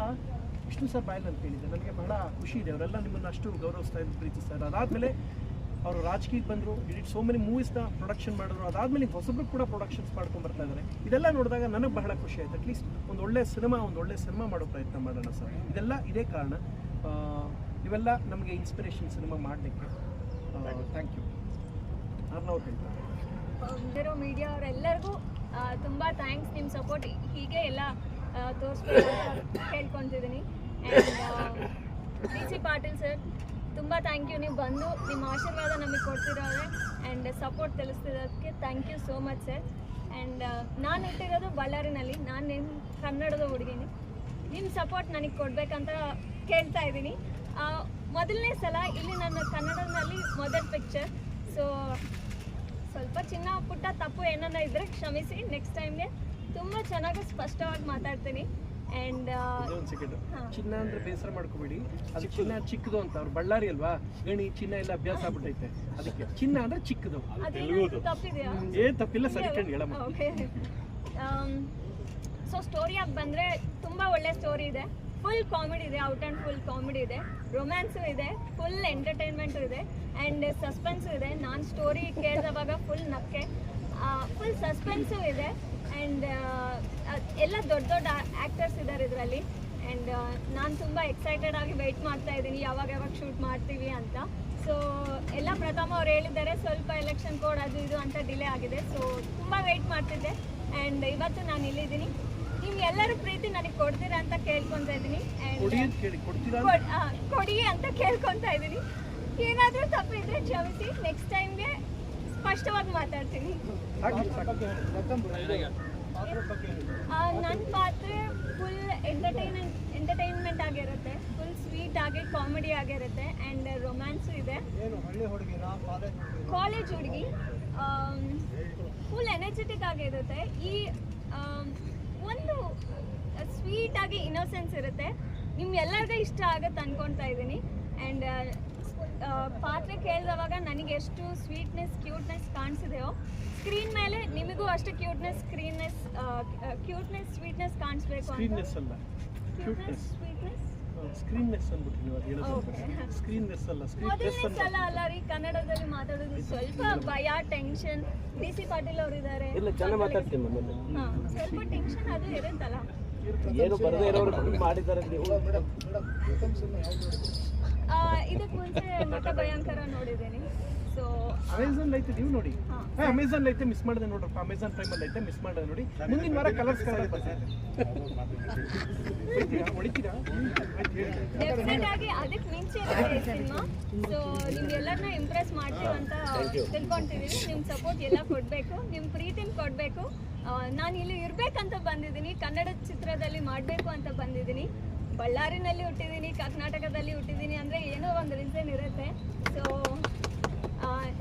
ವಿಷ್ಣು ಸರ್ ಬಾಯಲ್ಲಿ ನಾನು ಕೇಳಿದ್ದೆ ನನಗೆ ಬಹಳ ಖುಷಿ ಇದೆ. ಅವರೆಲ್ಲ ನಿಮ್ಮನ್ನು ಅಷ್ಟು ಗೌರವಿಸ್ತಾ ಇದ್ರು ಪ್ರೀತಿಸ್ತಾರೆ ಅದಾದಮೇಲೆ ಅವರು ರಾಜಕೀಯಕ್ಕೆ ಬಂದರು. ಇಟ್ ಸೋ ಮೆನಿ ಮೂವೀಸ್ನ ಪ್ರೊಡಕ್ಷನ್ ಮಾಡಿದ್ರು. ಅದಾದಮೇಲೆ ಹೊಸಬ್ರು ಕೂಡ ಪ್ರೊಡಕ್ಷನ್ಸ್ ಮಾಡ್ಕೊಂಡು ಬರ್ತಾ ಇದ್ದಾರೆ ಇದೆಲ್ಲ ನೋಡಿದಾಗ ನನಗೆ ಬಹಳ ಖುಷಿ ಆಯ್ತು. ಅಟ್ಲೀಸ್ಟ್ ಒಂದು ಒಳ್ಳೆಯ ಸಿನಿಮಾ ಒಂದು ಒಳ್ಳೆಯ ಸಿನಿಮಾ ಮಾಡೋ ಪ್ರಯತ್ನ ಮಾಡೋಣ ಸರ್. ಇದೆಲ್ಲ ಇದೇ ಕಾರಣ. ಇವೆಲ್ಲ ನಮಗೆ ಇನ್ಸ್ಪಿರೇಷನ್ ಸಿನಿಮಾ ಮಾಡಲಿಕ್ಕೆ. ಥ್ಯಾಂಕ್ ಯು ಅರ್ನವ್ರು ಹೇಳ್ತಾರೆ. ಬಂದಿರೋ ಮೀಡಿಯಾ ಅವರೆಲ್ಲರಿಗೂ ತುಂಬ ಥ್ಯಾಂಕ್ಸ್ ನಿಮ್ಮ ಸಪೋರ್ಟ್ ಹೀಗೆ ಎಲ್ಲ ತೋರಿಸ್ಬೇಕು ಅಂತ ಕೇಳ್ಕೊತಿದ್ದೀನಿ. And D C Patil sir ತುಂಬ ಥ್ಯಾಂಕ್ ಯು ನೀವು ಬಂದು ನಿಮ್ಮ ಆಶೀರ್ವಾದ ನಮಗೆ ಕೊಡ್ತಿರೋರೆ and support ತಿಳಿಸ್ತಿರೋದಕ್ಕೆ thank you so much sir and ನಾನು ಇಟ್ಟಿರೋದು ಬಳ್ಳಾರಿನಲ್ಲಿ. ನಾನು ನಿಮ್ಮ ಕನ್ನಡದ ಹುಡುಗಿನಿ. ನಿಮ್ಮ ಸಪೋರ್ಟ್ ನನಗೆ ಕೊಡಬೇಕಂತ ಕೇಳ್ತಾ ಇದ್ದೀನಿ. ಮೊದಲನೇ ಸಲ ಇಲ್ಲಿ ನನ್ನ ಕನ್ನಡದಲ್ಲಿ ಮೊದಲ ಪಿಕ್ಚರ್ ಸೊ ಸ್ವಲ್ಪ ಚಿನ್ನ ಪುಟ್ಟ ತಪ್ಪು ಏನನ್ನ ಇದ್ರೆ ಕ್ಷಮಿಸಿ. ನೆಕ್ಸ್ಟ್ ಟೈಮ್ಗೆ ತುಂಬ ಚೆನ್ನಾಗಿ ಸ್ಪಷ್ಟವಾಗಿ ಮಾತಾಡ್ತೀನಿ. ಸೆಕೆಂಡ್ ಹಾ. ಚಿನ್ನ ಅಂದ್ರೆ ಬೇಸರ ಮಾಡ್ಕೋಬೇಡಿ. ಅದು ಚಿನ್ನ ಚಿಕ್ಕದು ಅಂತ ಅವ್ರು ಬಳ್ಳಾರಿ ಅಲ್ವಾ? ಗಣಿ ಚಿನ್ನ ಎಲ್ಲ ಅಭ್ಯಾಸ ಆಗ್ಬಿಟ್ಟೈತೆ. ಅದಕ್ಕೆ ಚಿನ್ನ ಅಂದ್ರೆ ಚಿಕ್ಕದು. ಏನ್ ತಪ್ಪಿಲ್ಲ ಸರಿ ಕಂಡು ಹೇಳಮ್ಮ. ಓಕೆ. ಸೊ ಸ್ಟೋರಿಯಾಗಿ ಬಂದರೆ ತುಂಬ ಒಳ್ಳೆ ಸ್ಟೋರಿ ಇದೆ. ಫುಲ್ ಕಾಮಿಡಿ ಇದೆ ಔಟ್ ಆ್ಯಂಡ್ ಫುಲ್ ಕಾಮಿಡಿ ಇದೆ. ರೊಮ್ಯಾನ್ಸು ಇದೆ ಫುಲ್ ಎಂಟರ್ಟೈನ್ಮೆಂಟು ಇದೆ. ಆ್ಯಂಡ್ ಸಸ್ಪೆನ್ಸು ಇದೆ. ನಾನು ಸ್ಟೋರಿ ಕೇಳಿದವಾಗ ಫುಲ್ ನಕ್ಕೆ ಫುಲ್ ಸಸ್ಪೆನ್ಸು ಇದೆ. ಆ್ಯಂಡ್ ಎಲ್ಲ ದೊಡ್ಡ ದೊಡ್ಡ ಆ್ಯಕ್ಟರ್ಸ್ ಇದ್ದಾರೆ ಇದರಲ್ಲಿ. ಆ್ಯಂಡ್ ನಾನು ತುಂಬ ಎಕ್ಸೈಟೆಡ್ ಆಗಿ ವೆಯ್ಟ್ ಮಾಡ್ತಾ ಇದ್ದೀನಿ. ಯಾವಾಗ ಯಾವಾಗ ಶೂಟ್ ಮಾಡ್ತೀವಿ ಅಂತ. ಸೊ ಎಲ್ಲ ಪ್ರಥಮ ಅವ್ರು ಹೇಳಿದ್ದಾರೆ ಸ್ವಲ್ಪ ಎಲೆಕ್ಷನ್ ಕೋಡ್ ಅದು ಇದು ಅಂತ ಡಿಲೇ ಆಗಿದೆ. ಸೊ ತುಂಬ ವೆಯ್ಟ್ ಮಾಡ್ತಿದ್ದೆ. ಆ್ಯಂಡ್ ಇವತ್ತು ನಾನು ಇಲ್ಲಿದ್ದೀನಿ. ನಿಮ್ಗೆ ಎಲ್ಲರೂ ಪ್ರೀತಿ ನನಗೆ ಕೊಡ್ತೀರಾ ಅಂತ ಕೇಳ್ಕೊತಾ ಇದ್ದೀನಿ. ಕೊಡಿ ಅಂತ ಕೇಳ್ಕೊತಾ ಇದ್ದೀನಿ. ಏನಾದರೂ ತಪ್ಪಿದ್ರೆ ಕ್ಷಮಿಸಿ. ನೆಕ್ಸ್ಟ್ ಟೈಮ್ಗೆ ಸ್ಪಷ್ಟವಾಗಿ ಮಾತಾಡ್ತೀನಿ. ನನ್ನ ಪಾತ್ರೆ ಫುಲ್ ಎಂಟರ್ಟೈನ್ಮೆಂಟ್ ಎಂಟರ್ಟೈನ್ಮೆಂಟ್ ಆಗಿರುತ್ತೆ. ಫುಲ್ ಸ್ವೀಟ್ ಆಗಿ ಕಾಮಿಡಿ ಆಗಿರುತ್ತೆ ಆ್ಯಂಡ್ ರೊಮ್ಯಾನ್ಸು ಇದೆ. ಕಾಲೇಜ್ ಹುಡುಗಿ ಫುಲ್ ಎನರ್ಜೆಟಿಕ್ ಆಗಿರುತ್ತೆ ಈ ಒಂದು ಸ್ವೀಟ್ ಆಗಿ ಇನ್ನೋಸೆನ್ಸ್ ಇರುತ್ತೆ. ನಿಮ್ಗೆಲ್ಲರಿಗೂ ಇಷ್ಟ ಆಗತ್ತೆ ಅನ್ಕೊತಾ ಇದ್ದೀನಿ. ಆ್ಯಂಡ್ ಪಾತ್ರೆ ಕೇಳಿದವಾಗ ನನಗೆ ಎಷ್ಟು ಸ್ವೀಟ್ನೆಸ್ ಕ್ಯೂಟ್ನೆಸ್ ಕಾಣಿಸಿದೆಯೋ ಸ್ಕ್ರೀನ್ ಮೇಲೆ ನಿಮಗೂ ಅಷ್ಟು ಕ್ಯೂಟ್ನೆಸ್ ಸ್ಕ್ರೀನ್ನೆಸ್ ಕ್ಯೂಟ್ನೆಸ್ ಸ್ವೀಟ್ನೆಸ್ ಕಾಣಿಸ್ಬೇಕು ಅಂತ ಸ್ಕ್ರೀನ್ನೆಸ್ ಅಲ್ಲ ಕ್ಯೂಟ್ನೆಸ್ ಸ್ವೀಟ್ನೆಸ್ ಸ್ಕ್ರೀನ್ನೆಸ್ ಅಂದ್ಬಿಟ್ಟು ನೀವು ಅದು ಸ್ಕ್ರೀನ್ನೆಸ್ ಅಲ್ಲ ಸ್ಕ್ರೀನ್ನೆಸ್ ಸಲ ಅಲ್ಲ ರೀ ಕನ್ನಡದಲ್ಲಿ ಮಾತಾಡೋದು ಸ್ವಲ್ಪ ಭಯ ಟೆನ್ಷನ್ ಡಿ ಸಿ ಪಾಟೀಲ್ ಅವರು ಇದ್ದಾರೆ ಇಲ್ಲ ಚೆನ್ನಾಗಿ ಮಾತಾಡ್ತೀನಿ ಸ್ವಲ್ಪ ಟೆನ್ಷನ್ ಅದು ಇರುತ್ತಲ್ಲ ಏನು ಬರದೇ ಇರೋರು ಮಾಡಿದ್ದಾರೆ ನೀವು ಇದಕ್ಕೆ ಮುಂಚೆ ನಟ ಭಯಂಕರ ನೋಡಿದ್ದೀನಿ. ಸೊ ಅಮೆಝಾನ್ ಐತೆ ನೀವು ನೋಡಿ. ಹಾ. ಅಮೆಝಾನ್ ಐತೆ ಮಿಸ್ ಮಾಡಿದೆ ನೋಡ್ರಪ್ಪ ಅಮೆಝಾನ್ ಪ್ರೈಮಲ್ಲಿ ಐತೆ ಮಿಸ್ ಮಾಡಿದೆ ನೋಡಿ. ಮುಂದಿನ ವಾರ ಕಲರ್ಸ್ ಕಲರ್ ಬರ್ತೈತೆ ಹೊಡಿತೀರಾ? ಡೆಫಿನೆಟ್ ಆಗಿ ಅದಕ್ಕೆ ಮಿಂಚೆ ಸಿನಿಮಾ. ಸೊ ನಿಮ್ಗೆಲ್ಲರನ್ನ ಇಂಪ್ರೆಸ್ ಮಾಡ್ತೀವಿ ಅಂತ ತಿಳ್ಕೊಂತಿದೀವಿ ನಿಮ್ಮ ಸಪೋರ್ಟ್ ಎಲ್ಲ ಕೊಡಬೇಕು. ನಿಮ್ಮ ಪ್ರೀತಿನ ಕೊಡಬೇಕು. ನಾನು ಇಲ್ಲಿ ಇರಬೇಕಂತ ಬಂದಿದ್ದೀನಿ. ಕನ್ನಡ ಚಿತ್ರದಲ್ಲಿ ಮಾಡಬೇಕು ಅಂತ ಬಂದಿದ್ದೀನಿ. ಬಳ್ಳಾರಿನಲ್ಲಿ ಹುಟ್ಟಿದ್ದೀನಿ ಕರ್ನಾಟಕದಲ್ಲಿ ಹುಟ್ಟಿದ್ದೀನಿ ಅಂದರೆ ಏನೋ ಒಂದು ರೀಸನ್ ಇರುತ್ತೆ. ಸೊ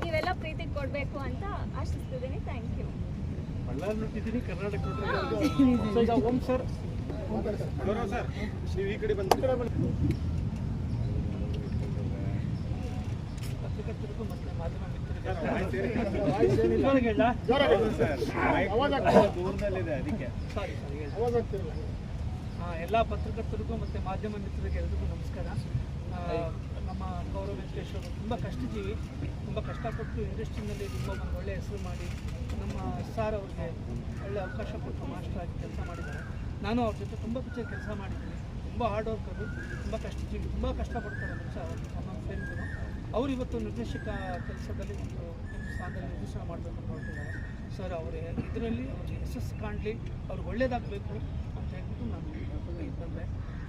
ನೀವೆಲ್ಲ ಪ್ರೀತಿ ಕೊಡಬೇಕು ಅಂತ ಆಶಿಸ್ತಿದ್ದೀನಿ. Thank you. ದೂರದಲ್ಲಿದೆ ಅದಕ್ಕೆ. ಎಲ್ಲ ಪತ್ರಕರ್ತರಿಗೂ ಮತ್ತು ಮಾಧ್ಯಮ ಮಿತ್ರರಿಗೆ ಎಲ್ರಿಗೂ ನಮಸ್ಕಾರ. ನಮ್ಮ ಗೌರವ ವೆಂಕಟೇಶ್ ಅವರು ತುಂಬ ಕಷ್ಟಜೀವಿ, ತುಂಬ ಕಷ್ಟಪಟ್ಟು ಇಂಡಸ್ಟ್ರಿನಲ್ಲಿ ತುಂಬ ಒಂದು ಒಳ್ಳೆಯ ಹೆಸರು ಮಾಡಿ ನಮ್ಮ ಸಾರ್ ಅವ್ರಿಗೆ ಒಳ್ಳೆ ಅವಕಾಶ ಕೊಟ್ಟು ಮಾಸ್ಟರ್ ಆಗಿ ಕೆಲಸ ಮಾಡಿದ್ದಾರೆ. ನಾನು ಅವ್ರ ಜೊತೆ ತುಂಬ ಪಿಕ್ಚರ್ ಕೆಲಸ ಮಾಡಿದ್ದೀನಿ. ತುಂಬ ಹಾರ್ಡ್ ವರ್ಕರು ತುಂಬ ಕಷ್ಟಜೀವಿ, ತುಂಬ ಕಷ್ಟಪಡ್ತಾರೆ ಮನುಷ್ಯ ಅವರು, ನಮ್ಮ ಫ್ರೆಂಡ್ಸು ಅವರು ಇವತ್ತು ನಿರ್ದೇಶಕ ಕೆಲಸದಲ್ಲಿ ಒಂದು ಒಂದು ಸ್ಥಾನದಲ್ಲಿ ನಿರ್ದೇಶನ ಮಾಡಬೇಕು ಅಂತ ಹೊರಟಿದ್ದಾರೆ. ಸರ್ ಅವರು, ಇದರಲ್ಲಿ ಅವ್ರಿಗೆ ಯಶಸ್ಸು ಕಾಣಲಿ, ಅವ್ರಿಗೆ ನಾನು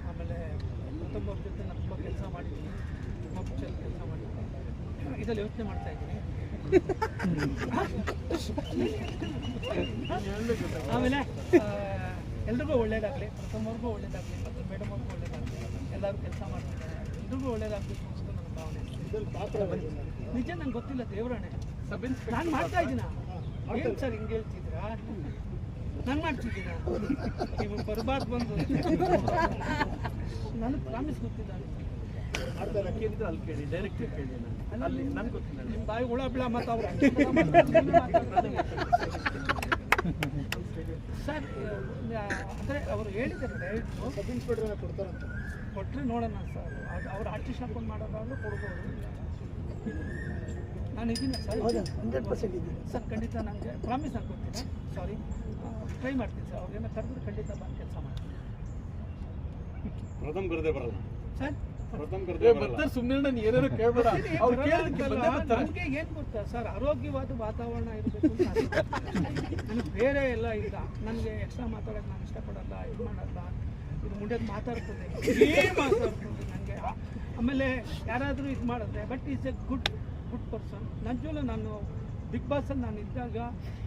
ಆಮೇಲೆ ಅವ್ರ ಜೊತೆ ನಾನು ತುಂಬ ಕೆಲಸ ಮಾಡಿದ್ದೀನಿ ತುಂಬ ಖುಷಿಯಲ್ಲಿ ಕೆಲಸ ಮಾಡಿದ್ದೀನಿ. ಇದರಲ್ಲಿ ಯೋಚನೆ ಮಾಡ್ತಾ ಇದ್ದೀನಿ. ಆಮೇಲೆ ಎಲ್ರಿಗೂ ಒಳ್ಳೇದಾಗಲಿ ಪ್ರಥಮವ್ರಿಗೂ ಒಳ್ಳೇದಾಗಲಿ ಮತ್ತು ಮೇಡಮ್ ಅವ್ರಿಗೂ ಒಳ್ಳೇದಾಗಲಿ ಎಲ್ಲರೂ ಕೆಲಸ ಮಾಡ್ತಿದ್ದಾರೆ. ಎಲ್ರಿಗೂ ಒಳ್ಳೇದಾಗಬೇಕು ಅನ್ನಿಸ್ತು ನನ್ನ ಭಾವನೆ? ನಿಜ ನಂಗೆ ಗೊತ್ತಿಲ್ಲ ದೇವರಾಣೆ ಸಬ್ ನಾನು ಮಾಡ್ತಾ ಇದ್ದೀನ? ಏನು ಸರ್ ಹಿಂಗೆ ಹೇಳ್ತಿದ್ದೀರಾ? ನಾನು ಮಾಡ್ತಿದ್ದೀನ? ನೀವು ಬರಬಾರ್ದು ಬಂದು. ನನಗೆ ಪ್ರಾಮಿಸ್ ಗೊತ್ತಿದ್ದಾನೆ ಕೇಳಿದ್ರೆ ಅಲ್ಲಿ ಕೇಳಿ ಡೈರೆಕ್ಟ್ ಕೇಳಿ ನಾನು ಅಲ್ಲಿ ನನ್ಗೆ ಗೊತ್ತಿಲ್ಲ ನಿಮ್ಮ ಬಾಯಿ ಹುಳ ಬಿಳ ಮತ್ತು ಅವ್ರು. ಸರ್ ಅಂದರೆ ಅವರು ಹೇಳಿದ್ದಾರೆ ಡೈರೆಕ್ಟು ಸಬ್ ಇನ್ಸ್ಪೆಕ್ಟರ್ ಕೊಡ್ತಾರಂತ ಕೊಟ್ಟರೆ ನೋಡೋಣ ಸರ್. ಅದು ಅವ್ರು ಆರ್ಟಿಸ್ಟ್ ಹಾಕೊಂಡು ಮಾಡೋದಾದ್ರೂ ಕೊಡ್ಬೋದು. ನಾನು ಇದ್ದೀನಿ ಸರ್. ಹಂಡ್ರೆಡ್ ಪರ್ಸೆಂಟ್ ಇದ್ದೀನಿ ಸರ್ ಖಂಡಿತ ನನಗೆ ಪ್ರಾಮಿಸ್ ಹಾಕೊಡ್ತೀನಿ ಸಾರಿ ಟ್ರೈ ಮಾಡ್ತೀನಿ ಸರ್. ಏನೋ ಕರೆದ್ರೆ ಖಂಡಿತ ಬಂದು ಕೆಲಸ ಮಾಡ್ತೀನಿ. ಪ್ರಥಮ್ ಕರೆದೇ ಬರಲ್ಲ. ಸರ್? ಬರ್ತಾರೆ ಸುಮ್ಮನೆ ನಾನು ಏನಾರು ಕೇಳ್ಬೇಡ. ಅವ್ರು ಕೇಳಿದ್ರೆ ಬಂದೇ ನಮಗೆ ಏನು ಗೊತ್ತಾ? ಸರ್ ಆರೋಗ್ಯವಾದ ವಾತಾವರಣ ಇರಬೇಕು ನನಗೆ ಬೇರೆ ಎಲ್ಲ ಇಲ್ಲ. ನನಗೆ ಎಕ್ಸ್ಟ್ರಾ ಮಾತಾಡೋಕೆ ನಾನು ಇಷ್ಟಪಡಲ್ಲ ಇದು ಮಾಡಲ್ಲ. ಇದು ಮುಂದೆ ಮಾತಾಡ್ತದೆ. ಏನು ಮಾತಾಡ್ತದೆ ನನಗೆ? ಆಮೇಲೆ ಯಾರಾದರೂ ಇದು ಮಾಡಿದ್ರೆ but is a good good person ನಿಜವಲ್ಲೂ ನಾನು ಬಿಗ್ ಬಾಸಲ್ಲಿ ನಾನು ಇದ್ದಾಗ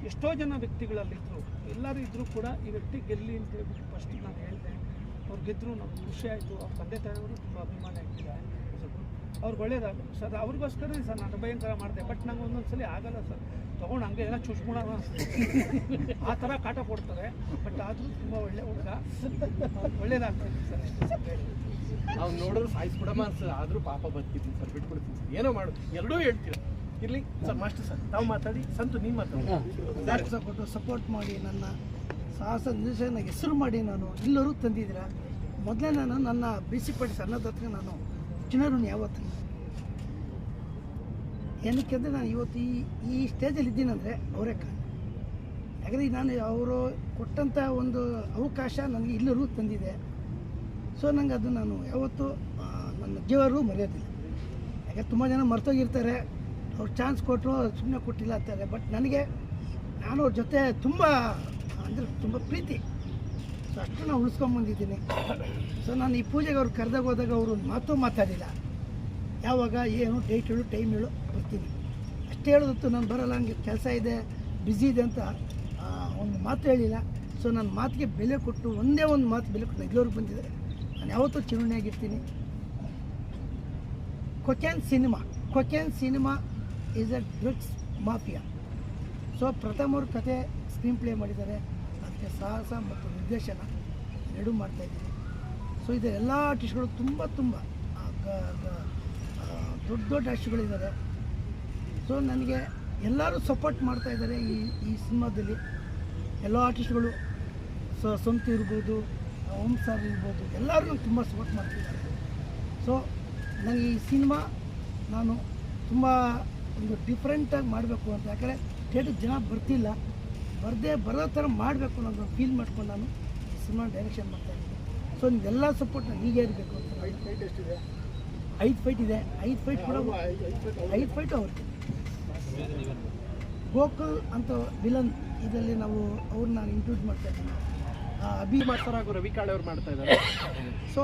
ಎಷ್ಟೋ ಜನ ವ್ಯಕ್ತಿಗಳಲ್ಲಿದ್ದರು ಎಲ್ಲರೂ ಇದ್ದರೂ ಕೂಡ ಈ ವ್ಯಕ್ತಿ ಗೆಲ್ಲಿ ಅಂತ ಹೇಳ್ಬಿಟ್ಟು ಫಸ್ಟ್ ನಾನು ಹೇಳಿದೆ. ಅವ್ರು ಗೆದ್ದರು ನಮ್ಗೆ ಖುಷಿ ಆಯಿತು. ಅವ್ರ ತಂದೆ ತಾಯಿಯವರು ತುಂಬ ಅಭಿಮಾನ ಇಟ್ಟಿದ್ದಾರೆ ಅವ್ರಿಗೆ ಒಳ್ಳೇದಾಗ ಸರ್, ಅವ್ರಿಗೋಸ್ಕರ ಸರ್, ನಾನು ಭಯಂಕರ ಮಾಡಿದೆ. ಬಟ್ ನಂಗೆ ಒಂದೊಂದು ಸಲ ಆಗಲ್ಲ ಸರ್. ತೊಗೊಂಡು ಹಂಗೆ ಎಲ್ಲ ಚುಚ್ಕೊಳ ಆ ಥರ ಕಾಟ ಕೊಡ್ತಾರೆ. ಬಟ್ ಆದರೂ ತುಂಬ ಒಳ್ಳೆ ಹುಡುಗ. ಒಳ್ಳೇದಾಗ್ತದೆ ಸರ್. ಅವ್ನು ನೋಡಿದ್ರೆ ಸಾಯಿಸ್ಬಿಡಮ್ಮ ಸರ್ ಆದರೂ ಪಾಪ ಬದುಕಿದ್ದೀನಿ ಸರ್. ಬಿಟ್ಕೊಡ್ತೀನಿ ಏನೋ ಮಾಡು. ಎರಡೂ ಹೇಳ್ತೀರ? ಇರ್ಲಿ. ಸರ್ ಮಾಸ್ಟರ್ ಸರ್ ತಾವು ಮಾತಾಡಿ ಸಂತು ನೀನು ಮಾತಾಡಿ. ಕೊಟ್ಟು ಸಪೋರ್ಟ್ ಮಾಡಿ ನನ್ನ ಸಾಹಸ ನಿರ್ದೇಶನ ಹೆಸರು ಮಾಡಿ ನಾನು ಎಲ್ಲರೂ ತಂದಿದ್ದೀರ? ಮೊದಲೇ ನಾನು ನನ್ನ ಬಿ ಸಿ ಪಾಟಿ ಸಣ್ಣದತ್ರ ನಾನು ಚಿನ್ನರುಣಿ ಯಾವತ್ತು? ಏನಕ್ಕೆ ಅಂದರೆ ನಾನು ಇವತ್ತು ಈ ಈ ಸ್ಟೇಜಲ್ಲಿ ಇದ್ದೀನಂದರೆ ಅವರೇ ಕಾರಣ ಯಾಕಂದರೆ ನಾನು ಅವರು ಕೊಟ್ಟಂಥ ಒಂದು ಅವಕಾಶ ನನಗೆ ಎಲ್ಲರೂ ತಂದಿದೆ. ಸೊ ನನಗೆ ಅದು ನಾನು ಯಾವತ್ತೂ ನನ್ನ ಜೀವರು ಮರೆಯೋದಿಲ್ಲ. ಯಾಕೆ ತುಂಬ ಜನ ಮರ್ತೋಗಿರ್ತಾರೆ. ಅವ್ರು ಚಾನ್ಸ್ ಕೊಟ್ಟರು ಸುಮ್ಮನೆ ಕೊಟ್ಟಿಲ್ಲ ಅಂತಾರೆ. ಬಟ್ ನನಗೆ, ನಾನು ಅವ್ರ ಜೊತೆ ತುಂಬ, ಅಂದರೆ ತುಂಬ ಪ್ರೀತಿ. ಸೊ ಅಷ್ಟು ನಾನು ಉಳಿಸ್ಕೊಂಬಂದಿದ್ದೀನಿ ಸೊ ನಾನು ಈ ಪೂಜೆಗೆ ಅವ್ರು ಕರೆದಾಗ ಹೋದಾಗ ಅವರು ಮಾತು ಮಾತಾಡಿಲ್ಲ. ಯಾವಾಗ, ಏನು ಡೇಟ್ ಹೇಳು ಟೈಮ್ ಹೇಳು, ಬರ್ತೀನಿ. ಅಷ್ಟು ಹೇಳೋದತ್ತು ನಾನು ಬರೋಲ್ಲ, ಹಂಗೆ ಕೆಲಸ ಇದೆ ಬ್ಯುಸಿ ಇದೆ ಅಂತ ಒಂದು ಮಾತು ಹೇಳಿಲ್ಲ. ಸೊ ನನ್ನ ಮಾತಿಗೆ ಬೆಲೆ ಕೊಟ್ಟು ಒಂದೇ ಒಂದು ಮಾತು ಬೆಲೆ ಕೊಟ್ಟು ಇಲ್ಲಿವರೆಗೆ ಬಂದಿದ್ದಾರೆ. ನಾನು ಯಾವತ್ತೂ ಚಿರುಣಿಯಾಗಿರ್ತೀನಿ cocaine cinema cocaine cinema is a drugs mafia so Pratham ಅವ್ರ ಕತೆ ಸ್ಕ್ರೀನ್ ಪ್ಲೇ ಮಾಡಿದ್ದಾರೆ. ಅದಕ್ಕೆ ಸಾಹಸ ಮತ್ತು ನಿರ್ದೇಶನ ಎರಡೂ ಮಾಡ್ತಾಯಿದ್ದೀನಿ ಸೊ ಇದು ಎಲ್ಲ ಆರ್ಟಿಸ್ಟ್ಗಳು ತುಂಬ ತುಂಬ ದೊಡ್ಡ ದೊಡ್ಡ ಆರ್ಟಿಸ್ಟ್ಗಳಿದ್ದಾರೆ ಸೊ ನನಗೆ ಎಲ್ಲರೂ ಸಪೋರ್ಟ್ ಮಾಡ್ತಾ ಇದ್ದಾರೆ ಈ ಈ ಸಿನಿಮಾದಲ್ಲಿ. ಎಲ್ಲ ಆರ್ಟಿಸ್ಟ್ಗಳು ಸೊ ಸ್ವಂತ ಇರ್ಬೋದು ಓಂ ಸರ್ ಇರ್ಬೋದು ಎಲ್ಲರೂ ನಂಗೆ ತುಂಬ ಸಪೋರ್ಟ್ ಮಾಡ್ತಿದ್ದಾರೆ. ಸೊ ನನಗೆ ಈ ಸಿನಿಮಾ ನಾನು ತುಂಬ ಒಂದು ಡಿಫ್ರೆಂಟಾಗಿ ಮಾಡಬೇಕು ಅಂತ. ಯಾಕಂದರೆ ಥಿಯೇಟ್ರಿಗೆ ಜನ ಬರ್ತಿಲ್ಲ. ಬರದೇ ಬರೋ ಥರ ಮಾಡಬೇಕು ಅನ್ನೋದು ಫೀಲ್ ಮಾಡ್ಕೊಂಡು ನಾನು ಸಿನಿಮಾ ಡೈರೆಕ್ಷನ್ ಮಾಡ್ತಾಯಿದ್ದೀನಿ ಸೊ ನಿಮ್ಗೆಲ್ಲ ಸಪೋರ್ಟ್ ನಾನು ಹೀಗೆ ಇರಬೇಕು ಅಂತ ಐದು ಫೈಟ್ ಎಷ್ಟಿದೆ? ಐದು ಫೈಟ್ ಇದೆ. ಐದು ಫೈಟ್ ಕೂಡ ಐದು ಫೈಟ್ ಅವ್ರಿಗೆ ಗೋಕುಲ್ ಅಂತ ವಿಲನ್ ಇದರಲ್ಲಿ ನಾವು ಅವ್ರನ್ನ ನಾನು ಇಂಟ್ರೂಸ್ ಮಾಡ್ತಾ ಇದ್ದೀನಿ. ಅಭಿ ಹಾಗೂ ರವಿ ಕಾಳೆ ಅವ್ರು ಮಾಡ್ತಾ ಇದ್ದಾರೆ. ಸೊ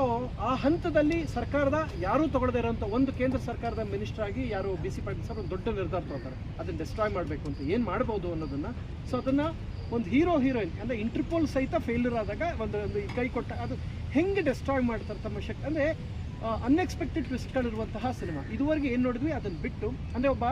ಆ ಹಂತದಲ್ಲಿ ಸರ್ಕಾರದ ಯಾರೂ ತಗೊಳ್ಳದೇ ಇರೋಂಥ ಒಂದು ಕೇಂದ್ರ ಸರ್ಕಾರದ ಮಿನಿಸ್ಟರ್ ಆಗಿ ಯಾರು ಬಿ ಸಿ ಪಾಟೀಲ್ ಸರ್ ಒಂದು ದೊಡ್ಡ ನಿರ್ಧಾರ ತಗೋತಾರೆ. ಅದನ್ನ ಡಿಸ್ಟ್ರಾಯ್ ಮಾಡಬೇಕು ಅಂತ ಏನು ಮಾಡ್ಬೋದು ಅನ್ನೋದನ್ನ. ಸೊ ಅದನ್ನ ಒಂದು ಹೀರೋ ಹೀರೋಯಿನ್ ಅಂದರೆ ಇಂಟರ್ಪೋಲ್ ಸಹಿತ ಫೇಲ್ಯೂರ್ ಆದಾಗ ಒಂದು ಒಂದು ಕೈ ಕೊಟ್ಟ ಅದು ಹೆಂಗೆ ಡಿಸ್ಟ್ರಾಯ್ ಮಾಡ್ತಾರೆ ತಮ್ಮ ಶಕ್ತಿ ಅಂದರೆ ಅನ್ಎಕ್ಸ್ಪೆಕ್ಟೆಡ್ ಟ್ವಿಸ್ಟ್ಗಳಿರುವಂತಹ ಸಿನಿಮಾ ಇದುವರೆಗೆ ಏನು ನೋಡಿದ್ವಿ? ಅದನ್ನು ಬಿಟ್ಟು ಅಂದರೆ ಒಬ್ಬ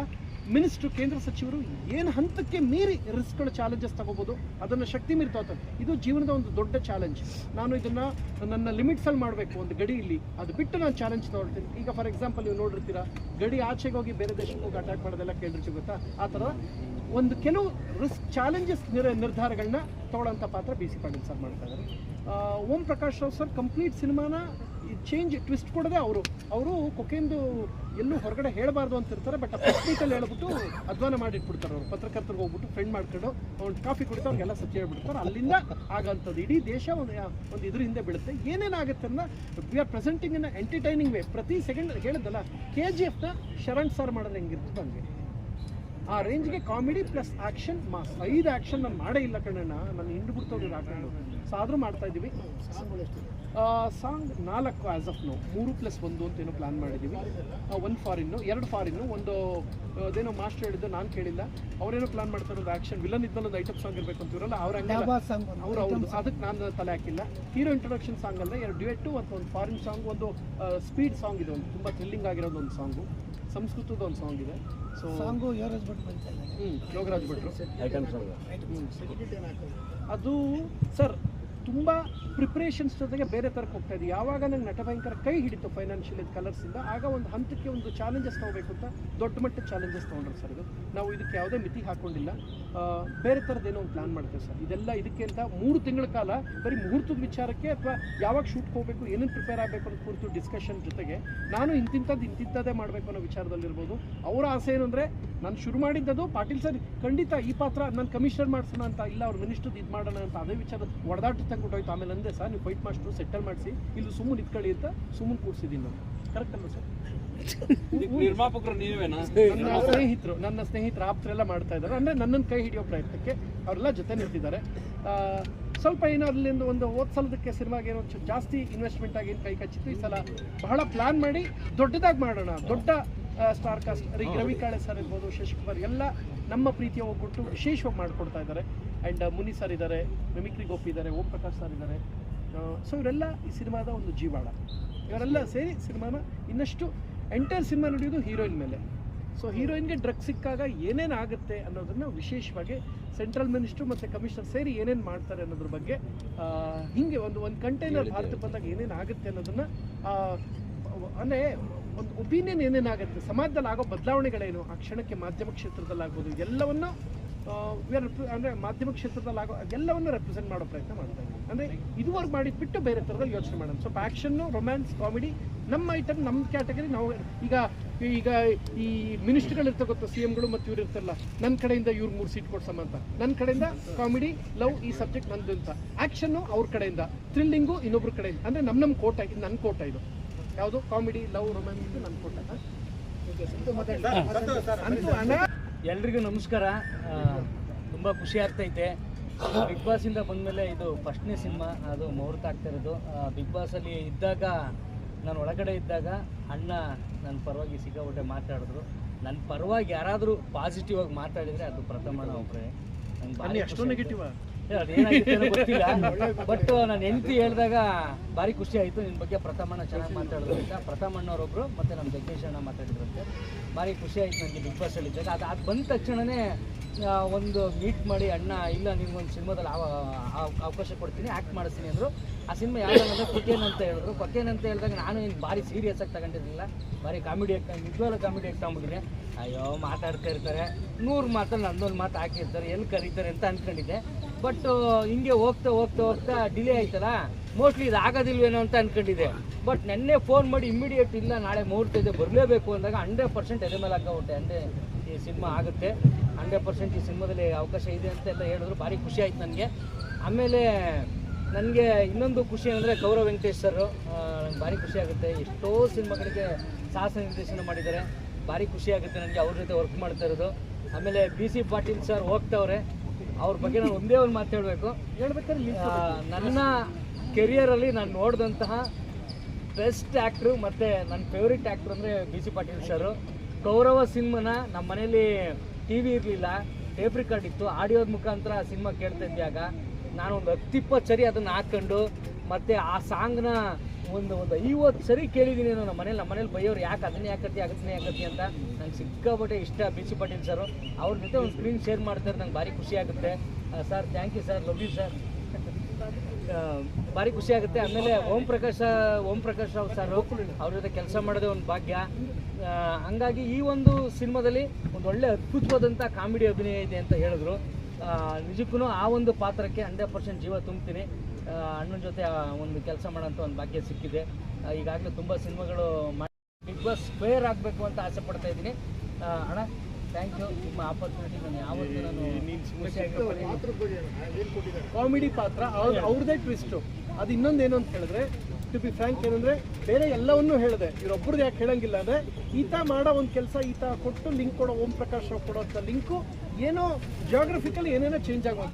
ಮಿನಿಸ್ಟ್ರು, ಕೇಂದ್ರ ಸಚಿವರು ಏನು ಹಂತಕ್ಕೆ ಮೀರಿ ರಿಸ್ಕ್ಗಳು ಚಾಲೆಂಜಸ್ ತಗೋಬೋದು, ಅದನ್ನು ಶಕ್ತಿ ಮೀರಿ ತಗೋತಾರೆ. ಇದು ಜೀವನದ ಒಂದು ದೊಡ್ಡ ಚಾಲೆಂಜ್ ನಾನು ಇದನ್ನು ನನ್ನ ಲಿಮಿಟ್ಸಲ್ಲಿ ಮಾಡಬೇಕು ಒಂದು ಗಡಿಯಲ್ಲಿ ಅದು ಬಿಟ್ಟು ನಾನು ಚಾಲೆಂಜ್ ತಗೊಳ್ತೀನಿ. ಈಗ ಫಾರ್ ಎಕ್ಸಾಂಪಲ್ ನೀವು ನೋಡಿರ್ತೀರಾ, ಗಡಿ ಆಚೆಗೆ ಹೋಗಿ ಬೇರೆ ದೇಶಕ್ಕೆ ಹೋಗಿ ಅಟ್ಯಾಕ್ ಮಾಡೋದೆಲ್ಲ ಕೇಳಿದ್ರೆ ಸಿಗುತ್ತಾ ಆ ಥರ ಒಂದು ಕೆಲವು ರಿಸ್ಕ್ ಚಾಲೆಂಜಸ್ ನಿರ ನಿರ್ಧಾರಗಳನ್ನ ತಗೊಳ್ಳೋಂಥ ಪಾತ್ರ ಬಿ ಸಿ ಪಾಟೀಲ್ ಸರ್ ಮಾಡ್ತಾ ಇದ್ದಾರೆ. ಓಂ ಪ್ರಕಾಶ್ ರಾವ್ ಸರ್ ಕಂಪ್ಲೀಟ್ ಸಿನಿಮಾನ ಚೇಂಜ್ ಟ್ವಿಸ್ಟ್ ಕೊಡದೆ ಅವರು ಅವರು ಕೊಕೆಂದು ಎಲ್ಲೂ ಹೊರಗಡೆ ಹೇಳಬಾರ್ದು ಅಂತ ಇರ್ತಾರೆ ಬಟ್ ಆ ಪತ್ರಿಕೆಯಲ್ಲಿ ಹೇಳ್ಬಿಟ್ಟು ಅಧ್ವಾನ ಮಾಡಿಟ್ಬಿಡ್ತಾರೆ ಅವರು. ಪತ್ರಕರ್ತರಿಗೆ ಹೋಗ್ಬಿಟ್ಟು ಫ್ರೆಂಡ್ ಮಾಡ್ಕೊಂಡು ಒಂದು ಕಾಫಿ ಕುಡಿತು ಅವ್ರಿಗೆಲ್ಲ ಸತ್ಯ ಹೇಳ್ಬಿಡ್ತಾರೆ. ಅಲ್ಲಿಂದ ಆಗಂಥದ್ದು. ಇಡೀ ದೇಶ ಒಂದು ಒಂದು ಇದ್ರ ಹಿಂದೆ ಬೀಳುತ್ತೆ. ಏನೇನಾಗುತ್ತೆ ಅಂದ್ರೆ we are presenting in entertaining way ಪ್ರತಿ ಸೆಕೆಂಡ್ ಹೇಳಿದ್ದಲ್ಲ ಕೆ ಜಿ ಎಫ್ನ ಶರಣ್ ಸರ್ ಮಾಡಿದ್ರೆ ಹೆಂಗಿರ್ತದೆ ಹಂಗೆ? ಆ ರೇಂಜ್ಗೆ ಕಾಮಿಡಿ ಪ್ಲಸ್ ಆಕ್ಷನ್ ಮಾಸ್ ಐದು ಆಕ್ಷನ್ ನಾನು ಮಾಡೇ ಇಲ್ಲ ಕಣ್ಣಣ್ಣ ನಾನು ಹಿಂಡು ಬಿಡ್ತವ್ರು ಹಾಕೊಂಡು. ಸೊ ಆದರೂ ಮಾಡ್ತಾ ಇದ್ದೀವಿ. ಸಾಂಗ್ ನಾಲ್ಕು ಆಸ್ ಆಫ್ ನೋ ಮೂರು ಪ್ಲಸ್ ಒಂದು ಅಂತ ಏನೋ ಪ್ಲಾನ್ ಮಾಡಿದ್ದೀವಿ ಒಂದು ಫಾರಿನ್ನು ಎರಡು ಫಾರಿನ್ನು ಒಂದು ಅದೇನೋ ಮಾಸ್ಟರ್ ಹೇಳಿದ್ದು ನಾನು ಕೇಳಿಲ್ಲ. ಅವರೇನೋ ಪ್ಲಾನ್ ಮಾಡ್ತಾರೆ ಒಂದು ಆ್ಯಕ್ಷನ್ ವಿಲನ್ ಇದ್ದಲ್ಲಿ ಒಂದು ಐಟಮ್ ಸಾಂಗ್ ಇರಬೇಕು ಅಂತಿರಲ್ಲ ಅವ್ರ ಸಾಂಗ್ ಅವ್ರು ಅವ್ರದ್ದು ಅದಕ್ಕೆ ನಾನು ತಲೆ ಹಾಕಿಲ್ಲ. ಹೀರೋ ಇಂಟ್ರೊಡಕ್ಷನ್ ಸಾಂಗ್ ಅಲ್ಲ ಎರಡು ಡ್ಯುಯೆಟ್ಟು ಅಥವಾ ಒಂದು ಫಾರಿನ್ ಸಾಂಗ್ ಒಂದು ಸ್ಪೀಡ್ ಸಾಂಗ್ ಇದೆ ಒಂದು ತುಂಬ ಥ್ರಿಲ್ಲಿಂಗ್ ಆಗಿರೋದು ಒಂದು ಸಾಂಗು ಸಂಸ್ಕೃತದ ಒಂದು ಸಾಂಗ್ ಇದೆ. ಸೊ ಸಾಂಗು ಯೋಗರಾಜ್ ಭಟ್ ಬರೀತಾ ಇದ್ದಾರೆ. ಹ್ಞೂ ಯೋಗರಾಜ್ ಭಟ್ರು. ಅದು ಸರ್ ತುಂಬ ಪ್ರಿಪ್ರೇಷನ್ಸ್ ಜೊತೆಗೆ ಬೇರೆ ಥರಕ್ಕೆ ಹೋಗ್ತಾ ಇದೆ. ಯಾವಾಗ ನಂಗೆ ನಟ ಭಯಂಕರ ಕೈ ಹಿಡಿತು ಫೈನಾನ್ಷಿಯಲ್ ಕಲರ್ಸಿಂದ ಆಗ ಒಂದು ಹಂತಕ್ಕೆ ಒಂದು ಚಾಲೆಂಜಸ್ ತೊಗೋಬೇಕು ಅಂತ ದೊಡ್ಡ ಮಟ್ಟದ ಚಾಲೆಂಜಸ್ ತೊಗೊಂಡ್ರು ಸರ್ ಇದು. ನಾವು ಇದಕ್ಕೆ ಯಾವುದೇ ಮಿತಿ ಹಾಕೊಂಡಿಲ್ಲ. ಬೇರೆ ಏನೋ ಒಂದು ಪ್ಲಾನ್ ಮಾಡ್ತೇವೆ ಸರ್. ಇದೆಲ್ಲ ಇದಕ್ಕೆ ಅಂತ ಮೂರು ತಿಂಗಳ ಕಾಲ ಬರೀ ಮುಹೂರ್ತದ ವಿಚಾರಕ್ಕೆ ಅಥವಾ ಯಾವಾಗ ಶೂಟ್ ಹೋಗಬೇಕು, ಏನೇನು ಪ್ರಿಪೇರ್ ಆಗಬೇಕು ಅಂತ ಕುರಿತು ಡಿಸ್ಕಷನ್ ಜೊತೆಗೆ ನಾನು ಇಂತಿಂಥದ್ದು ಇಂತಿಂಥದ್ದೇ ಮಾಡಬೇಕು ಅನ್ನೋ ವಿಚಾರದಲ್ಲಿರ್ಬೋದು. ಅವರ ಆಸೆ ಏನು ನಾನು ಶುರು ಮಾಡಿದ್ದದು ಪಾಟೀಲ್ ಸರ್ ಖಂಡಿತ ಈ ಪಾತ್ರ ನಾನು ಕಮಿಷನರ್ ಮಾಡಿಸೋಣ ಅಂತ, ಇಲ್ಲ ಅವ್ರ ಮಿನಿಸ್ಟರ್ ಇದು ಮಾಡೋಣ ಅಂತ ಅದೇ ವಿಚಾರ ಒಡೆದಾಟ ತಂದ್ಬಿಟ್ಟೋಯ್ತು. ಆಮೇಲೆ ಅಂದೆ, ಸರ್, ನೀವು ಫೈಟ್ ಮಾಸ್ಟ್ರು ಸೆಟಲ್ ಮಾಡಿಸಿ. ಇಲ್ಲಿ ಸುಮ್ಮನೆ ಇಟ್ಕೊಳ್ಳಿ ಅಂತ ಸುಮ್ಮನೆ ಕೂರಿಸಿದ್ದೀನಿ ನಾನು. ಕರೆಕ್ಟ್ ಅಲ್ಲ ಸರ್? ನಿರ್ಮಾಪಕರು ನೀವೇನಾ? ನನ್ನ ಸ್ನೇಹಿತರು ನನ್ನ ಸ್ನೇಹಿತರು ಆಪ್ತರೆಲ್ಲ ಮಾಡ್ತಾ ಇದ್ದಾರೆ. ಅಂದರೆ ನನ್ನನ್ನು ಕೈ ಹಿಡಿಯೋ ಪ್ರಯತ್ನಕ್ಕೆ ಅವರೆಲ್ಲ ಜೊತೆ ನಿಂತಿದ್ದಾರೆ. ಸ್ವಲ್ಪ ಏನೋ ಅಲ್ಲಿಂದ ಒಂದು ಓದ್ಸಲದಕ್ಕೆ ಸಲದಕ್ಕೆ ಸಿನಿಮಾಗೆ ಏನೋ ಜಾಸ್ತಿ ಇನ್ವೆಸ್ಟ್ಮೆಂಟ್ ಆಗಿ ಕೈ ಕಚ್ಚಿತ್ತು ಈ ಸಲ ಬಹಳ ಪ್ಲಾನ್ ಮಾಡಿ ದೊಡ್ಡದಾಗಿ ಮಾಡೋಣ. ದೊಡ್ಡ star cast Ravi Kale sir ಇರ್ಬೋದು ಶಶಿಕುಮಾರ್ ಎಲ್ಲ ನಮ್ಮ ಪ್ರೀತಿಯ ಒಗ್ಗಟ್ಟು ವಿಶೇಷವಾಗಿ ಮಾಡಿಕೊಡ್ತಾ ಇದ್ದಾರೆ. ಆ್ಯಂಡ್ ಮುನಿ ಸರ್ ಇದ್ದಾರೆ ಮಿಮಿಕ್ರಿ ಗೋಪಿ ಇದ್ದಾರೆ ಓಂ ಪ್ರಕಾಶ್ ಸರ್ ಇದ್ದಾರೆ. ಸೊ ಇವರೆಲ್ಲ ಈ ಸಿನಿಮಾದ ಒಂದು ಜೀವಾಳ. ಇವರೆಲ್ಲ ಸೇರಿ ಸಿನಿಮಾನ ಇನ್ನಷ್ಟು ಎಂಟೈರ್ ಸಿನಿಮಾ ನಡೆಯೋದು ಹೀರೋಯಿನ್ ಮೇಲೆ. ಸೊ ಹೀರೋಯಿನ್ಗೆ ಡ್ರಗ್ ಸಿಕ್ಕಾಗ ಏನೇನು ಆಗುತ್ತೆ ಅನ್ನೋದನ್ನು ವಿಶೇಷವಾಗಿ ಸೆಂಟ್ರಲ್ ಮಿನಿಸ್ಟ್ರು ಮತ್ತು ಕಮಿಷನರ್ ಸೇರಿ ಏನೇನು ಮಾಡ್ತಾರೆ ಅನ್ನೋದ್ರ ಬಗ್ಗೆ ಹೀಗೆ ಒಂದು ಒಂದು ಕಂಟೈನರ್ ಭಾರತ ಬಂದಾಗ ಏನೇನು ಆಗುತ್ತೆ ಅನ್ನೋದನ್ನು ಅಂದರೆ ಒಂದು ಒಪಿನಿಯನ್ ಏನೇನಾಗುತ್ತೆ ಸಮಾಜದಲ್ಲಿ ಆಗೋ ಬದಲಾವಣೆಗಳೇನು ಆ ಕ್ಷಣಕ್ಕೆ ಮಾಧ್ಯಮ ಕ್ಷೇತ್ರದಲ್ಲಿ ಇದೆಲ್ಲವನ್ನು ಅಂದರೆ ಮಾಧ್ಯಮ ಕ್ಷೇತ್ರದಲ್ಲಿ ಆಗೋ ಎಲ್ಲವನ್ನು ರೆಪ್ರೆಸೆಂಟ್ ಮಾಡೋ ಪ್ರಯತ್ನ ಮಾಡ್ತಾ ಇದ್ದೀವಿ ಅಂದರೆ ಇದುವರೆಗೆ ಮಾಡಿದ್ ಬಿಟ್ಟು ಬೇರೆ ಥರದಲ್ಲಿ ಯೋಚನೆ ಮಾಡೋಣ ಸ್ವಲ್ಪ ಆ್ಯಕ್ಷನ್ನು ರೊಮ್ಯಾನ್ಸ್ ಕಾಮಿಡಿ ನಮ್ಮ ಐಟಮ್ ನಮ್ಮ ಕ್ಯಾಟಗರಿ ನಾವು ಈಗ ಈಗ ಈ ಮಿನಿಸ್ಟ್ರಿಗಳು ಇರ್ತಾರೆ ಗೊತ್ತಾ ಸಿ ಎಮ್ಗಳು ಮತ್ತು ಇವ್ರು ಇರ್ತಾರಲ್ಲ ನನ್ನ ಕಡೆಯಿಂದ ಇವ್ರು ಮೂರು ಸೀಟ್ ಕೊಡ್ಸಮ್ಮ ಅಂತ ನನ್ನ ಕಡೆಯಿಂದ ಕಾಮಿಡಿ ಲವ್ ಈ ಸಬ್ಜೆಕ್ಟ್ ನಂದು ಅಂತ ಆ್ಯಕ್ಷನ್ನು ಅವ್ರ ಕಡೆಯಿಂದ ಥ್ರಿಲ್ಲಿಂಗು ಇನ್ನೊಬ್ರ ಕಡೆಯಿಂದ ಅಂದರೆ ನಮ್ಮ ನಮ್ಮ ಕೋಟ ಇದು ನನ್ನ ಕೋಟ ಇದು ಯಾವುದು ಕಾಮಿಡಿ ಲವ್ ರೊಮ್ಯಾನ್ಸ್ ಇದು ನನ್ನ ಕೋಟ ಅಂತೂ ಎಲ್ರಿಗೂ ನಮಸ್ಕಾರ. ತುಂಬ ಖುಷಿ ಆಗ್ತೈತೆ. ಬಿಗ್ ಬಾಸಿಂದ ಬಂದಮೇಲೆ ಇದು ಫಸ್ಟ್ನೇ ಸಿನಿಮಾ ಅದು ಮುಹೂರ್ತ ಆಗ್ತಾ ಇರೋದು. ಬಿಗ್ ಬಾಸಲ್ಲಿ ಇದ್ದಾಗ ನಾನು ಒಳಗಡೆ ಇದ್ದಾಗ ಅಣ್ಣ ನನ್ನ ಪರವಾಗಿ ಸಿಕ್ಕಾಪಟ್ಟೆ ಮಾತಾಡಿದ್ರು. ನನ್ನ ಪರವಾಗಿ ಯಾರಾದರೂ ಪಾಸಿಟಿವ್ ಆಗಿ ಮಾತಾಡಿದರೆ ಅದು ಪ್ರಥಮ ಒಬ್ಬರೇ ಭಾರಿ ಅಷ್ಟು ನೆಗೆಟಿವ್ ಗೊತ್ತಿಲ್ಲ. ಬಟ್ ನಾನು ಹೆಂಡತಿ ಹೇಳಿದಾಗ ಭಾರಿ ಖುಷಿ ಆಯಿತು. ನಿನ್ನ ಬಗ್ಗೆ ಪ್ರಥಮಣ್ಣ ಚೆನ್ನಾಗಿ ಮಾತಾಡಿದ್ರು ಅಂತ. ಪ್ರಥಮಣ್ಣವರೊಬ್ಬರು ಮತ್ತು ನಮ್ಮ ಜಗ್ಗೇಶ್ ಅಣ್ಣ ಮಾತಾಡಿದ್ರಂತೆ ಭಾರಿ ಖುಷಿ ಆಯಿತು ನನಗೆ ಬಿಗ್ ಬಾಸ್ ಇದ್ದಾಗ. ಅದು ಅದು ಬಂದ ತಕ್ಷಣವೇ ಒಂದು ಮೀಟ್ ಮಾಡಿ, ಅಣ್ಣ, ಇಲ್ಲ ನಿಮ್ಗೊಂದು ಸಿನಿಮಾದಲ್ಲಿ ಅವಕಾಶ ಕೊಡ್ತೀನಿ ಆ್ಯಕ್ಟ್ ಮಾಡಿಸ್ತೀನಿ ಅಂದರು. ಆ ಸಿನಿಮಾ ಯಾವ್ದಂದ್ರೆ ಕೊಕೇನ್ ಅಂತ ಹೇಳಿದ್ರು. ಕೊಕೇನ್ ಅಂತ ಹೇಳಿದಾಗ ನಾನು ಏನು ಭಾರಿ ಸೀರಿಯಸ್ ಆಗಿ ತಗೊಂಡಿರಲಿಲ್ಲ. ಭಾರಿ ಕಾಮಿಡಿ ಆಗಿ ನಿಜವಾಗ್ಲೂ ಕಾಮಿಡಿ ಆಗಿ ತಗೊಂಡ್ಬಿಟ್ಟಿದೆ ಅಯ್ಯೋ, ಮಾತಾಡ್ತಾ ಇರ್ತಾರೆ. ನೂರು ಮಾತಲ್ಲಿ ನಂದೊಂದು ಮಾತು ಹಾಕಿರ್ತಾರೆ. ಎಲ್ಲಿ ಕರೀತಾರೆ? ಅಂತ ಅಂದ್ಕೊಂಡಿದ್ದೆ ಬಟ್ ಹಿಂಗೆ ಹೋಗ್ತಾ ಹೋಗ್ತಾ ಹೋಗ್ತಾ ಡಿಲೇ ಆಯ್ತಲ್ಲ? ಮೋಸ್ಟ್ಲಿ ಇದು ಆಗೋದಿಲ್ವೇನೋ ಅಂತ ಅನ್ಕೊಂಡಿದ್ದೆ. ಬಟ್ ನೆನ್ನೆ ಫೋನ್ ಮಾಡಿ ಇಮ್ಮಿಡಿಯೇಟ್ ಇಲ್ಲ, ನಾಳೆ ಮುಹೂರ್ತ ಇದೆ, ಬರಲೇಬೇಕು ಅಂದಾಗ ಹಂಡ್ರೆಡ್ ಪರ್ಸೆಂಟ್ ಎದೆ ಮೇಲೆ ಹಾಕೋಬಿಟ್ಟೆ ಅಂದರೆ ಈ ಸಿನಿಮಾ ಆಗುತ್ತೆ. ಹಂಡ್ರೆಡ್ ಪರ್ಸೆಂಟ್ ಈ ಸಿನಿಮಾದಲ್ಲಿ ಅವಕಾಶ ಇದೆ ಅಂತ ಎಲ್ಲ ಹೇಳಿದ್ರು. ಭಾರಿ ಖುಷಿ ಆಯ್ತು ನನಗೆ. ಆಮೇಲೆ ನನಗೆ ಇನ್ನೊಂದು ಖುಷಿ ಅಂದರೆ ಗೌರವ್ ವೆಂಕಟೇಶ್ ಸರ್ ಭಾರಿ ಖುಷಿ ಆಗುತ್ತೆ. ಎಷ್ಟೋ ಸಿನಿಮಾಗಳಿಗೆ ಸಾಹಸ ನಿರ್ದೇಶನ ಮಾಡಿದ್ದಾರೆ. ಭಾರಿ ಖುಷಿ ಆಗುತ್ತೆ ನನಗೆ ಅವ್ರ ಜೊತೆ ವರ್ಕ್ ಮಾಡ್ತಾ ಇರೋದು. ಆಮೇಲೆ ಬಿ ಸಿ ಪಾಟೀಲ್ ಸರ್ ಹೋಗ್ತವ್ರೆ. ಅವ್ರ ಬಗ್ಗೆ ನಾನು ಒಂದೇ ಒಂದು ಮಾತು ಹೇಳಬೇಕು. ಹೇಳ್ಬೇಕಾದ್ರೆ ನನ್ನ ಕೆರಿಯರಲ್ಲಿ ನಾನು ನೋಡಿದಂತಹ ಬೆಸ್ಟ್ ಆ್ಯಕ್ಟ್ರು ಮತ್ತು ನನ್ನ ಫೇವ್ರೆಟ್ ಆ್ಯಕ್ಟ್ರು ಅಂದರೆ ಬಿ ಸಿ ಪಾಟೀಲ್ ಸರು ಗೌರವ ಸಿನಿಮಾನ ನಮ್ಮ ಮನೇಲಿ ಟಿ ವಿ ಇರಲಿಲ್ಲ ಟೇಪ್ ರೆಕಾರ್ಡ್ ಇತ್ತು. ಆಡಿಯೋದ ಮುಖಾಂತರ ಸಿನಿಮಾ ಕೇಳ್ತಾ ಇದ್ದಾಗ ನಾನು ಒಂದು ಹತ್ತಿಪ್ಪತ್ತು ಸರಿ ಅದನ್ನು ಹಾಕ್ಕೊಂಡು ಮತ್ತು ಆ ಸಾಂಗ್ನ ಒಂದು ಒಂದು ಐವತ್ತು ಸರಿ ಕೇಳಿದ್ದೀನಿ ನಮ್ಮ ಮನೇಲಿ ನಮ್ಮ ಮನೇಲಿ ಬೈಯೋರು ಯಾಕೆ ಅದನ್ನೇ ಯಾಕತ್ತಿ ಅದನ್ನೇ ಯಾಕತ್ತಿ ಅಂತ ನಂಗೆ ಸಿಕ್ಕಾಪಟ್ಟೆ ಇಷ್ಟ ಬಿ ಸಿ ಪಾಟೀಲ್ ಸರು ಅವ್ರ ಜೊತೆ ಒಂದು ಸ್ಕ್ರೀನ್ ಶೇರ್ ಮಾಡ್ತಾರೆ, ನಂಗೆ ಭಾರಿ ಖುಷಿ ಆಗುತ್ತೆ. Sir thank you sir love you sir ಭಾರಿ ಖುಷಿ ಆಗುತ್ತೆ. ಆಮೇಲೆ ಓಂ ಪ್ರಕಾಶ್ ಓಂ ಪ್ರಕಾಶ್ ಅವ್ರು ಸರ್ ಅವ್ರ ಜೊತೆ ಕೆಲಸ ಮಾಡೋದೇ ಒಂದು ಭಾಗ್ಯ. ಹಂಗಾಗಿ ಈ ಒಂದು ಸಿನಿಮಾದಲ್ಲಿ ಒಂದು ಒಳ್ಳೆ ಅದ್ಭುತವಾದಂಥ ಕಾಮಿಡಿ ಅಭಿನಯ ಇದೆ ಅಂತ ಹೇಳಿದ್ರು. ನಿಜಕ್ಕೂ ಆ ಒಂದು ಪಾತ್ರಕ್ಕೆ ಹಂಡ್ರೆಡ್ ಪರ್ಸೆಂಟ್ ಜೀವ ತುಂಬ್ತೀನಿ. ಅಣ್ಣನ ಜೊತೆ ಒಂದು ಕೆಲಸ ಮಾಡೋಂಥ ಒಂದು ಭಾಗ್ಯ ಸಿಕ್ಕಿದೆ. ಈಗಾಗಲೇ ತುಂಬ ಸಿನಿಮಾಗಳು ಬಿಗ್ ಬಾಸ್ ಸ್ಕ್ವೇರ್ ಆಗಬೇಕು ಅಂತ ಆಸೆ ಪಡ್ತಾ ಇದ್ದೀನಿ. ಅಣ್ಣ ಥ್ಯಾಂಕ್ ಯು ನಿಮ್ಮ ಆಪರ್ಚುನಿಟಿ ನಾನು ಯಾವತ್ತೂ ನಾನು ಕಾಮಿಡಿ ಪಾತ್ರ ಅವ್ರ- ಅವ್ರದ್ದೇ ಟ್ವಿಸ್ಟು ಅದು ಇನ್ನೊಂದು ಏನು ಅಂತ ಹೇಳಿದ್ರೆ ಟು ಬಿ ಫ್ರ್ಯಾಂಕ್ ಏನಂದ್ರೆ ಬೇರೆ ಎಲ್ಲವನ್ನೂ ಹೇಳಿದೆ. ಇವ್ರೊಬ್ರದ್ದು ಯಾಕೆ ಹೇಳಂಗಿಲ್ಲ ಅಂದ್ರೆ ಈತ ಮಾಡೋ ಒಂದು ಕೆಲಸ ಈತ ಕೊಟ್ಟು ಲಿಂಕ್ ಕೊಡೋ ಓಂ ಪ್ರಕಾಶ್ ಕೊಡೋ ಲಿಂಕು ಏನೋ ಜಿಯೋಗ್ರಫಿಕಲ್ ಏನೇನೋ ಚೇಂಜ್ ಆಗುವಂಥ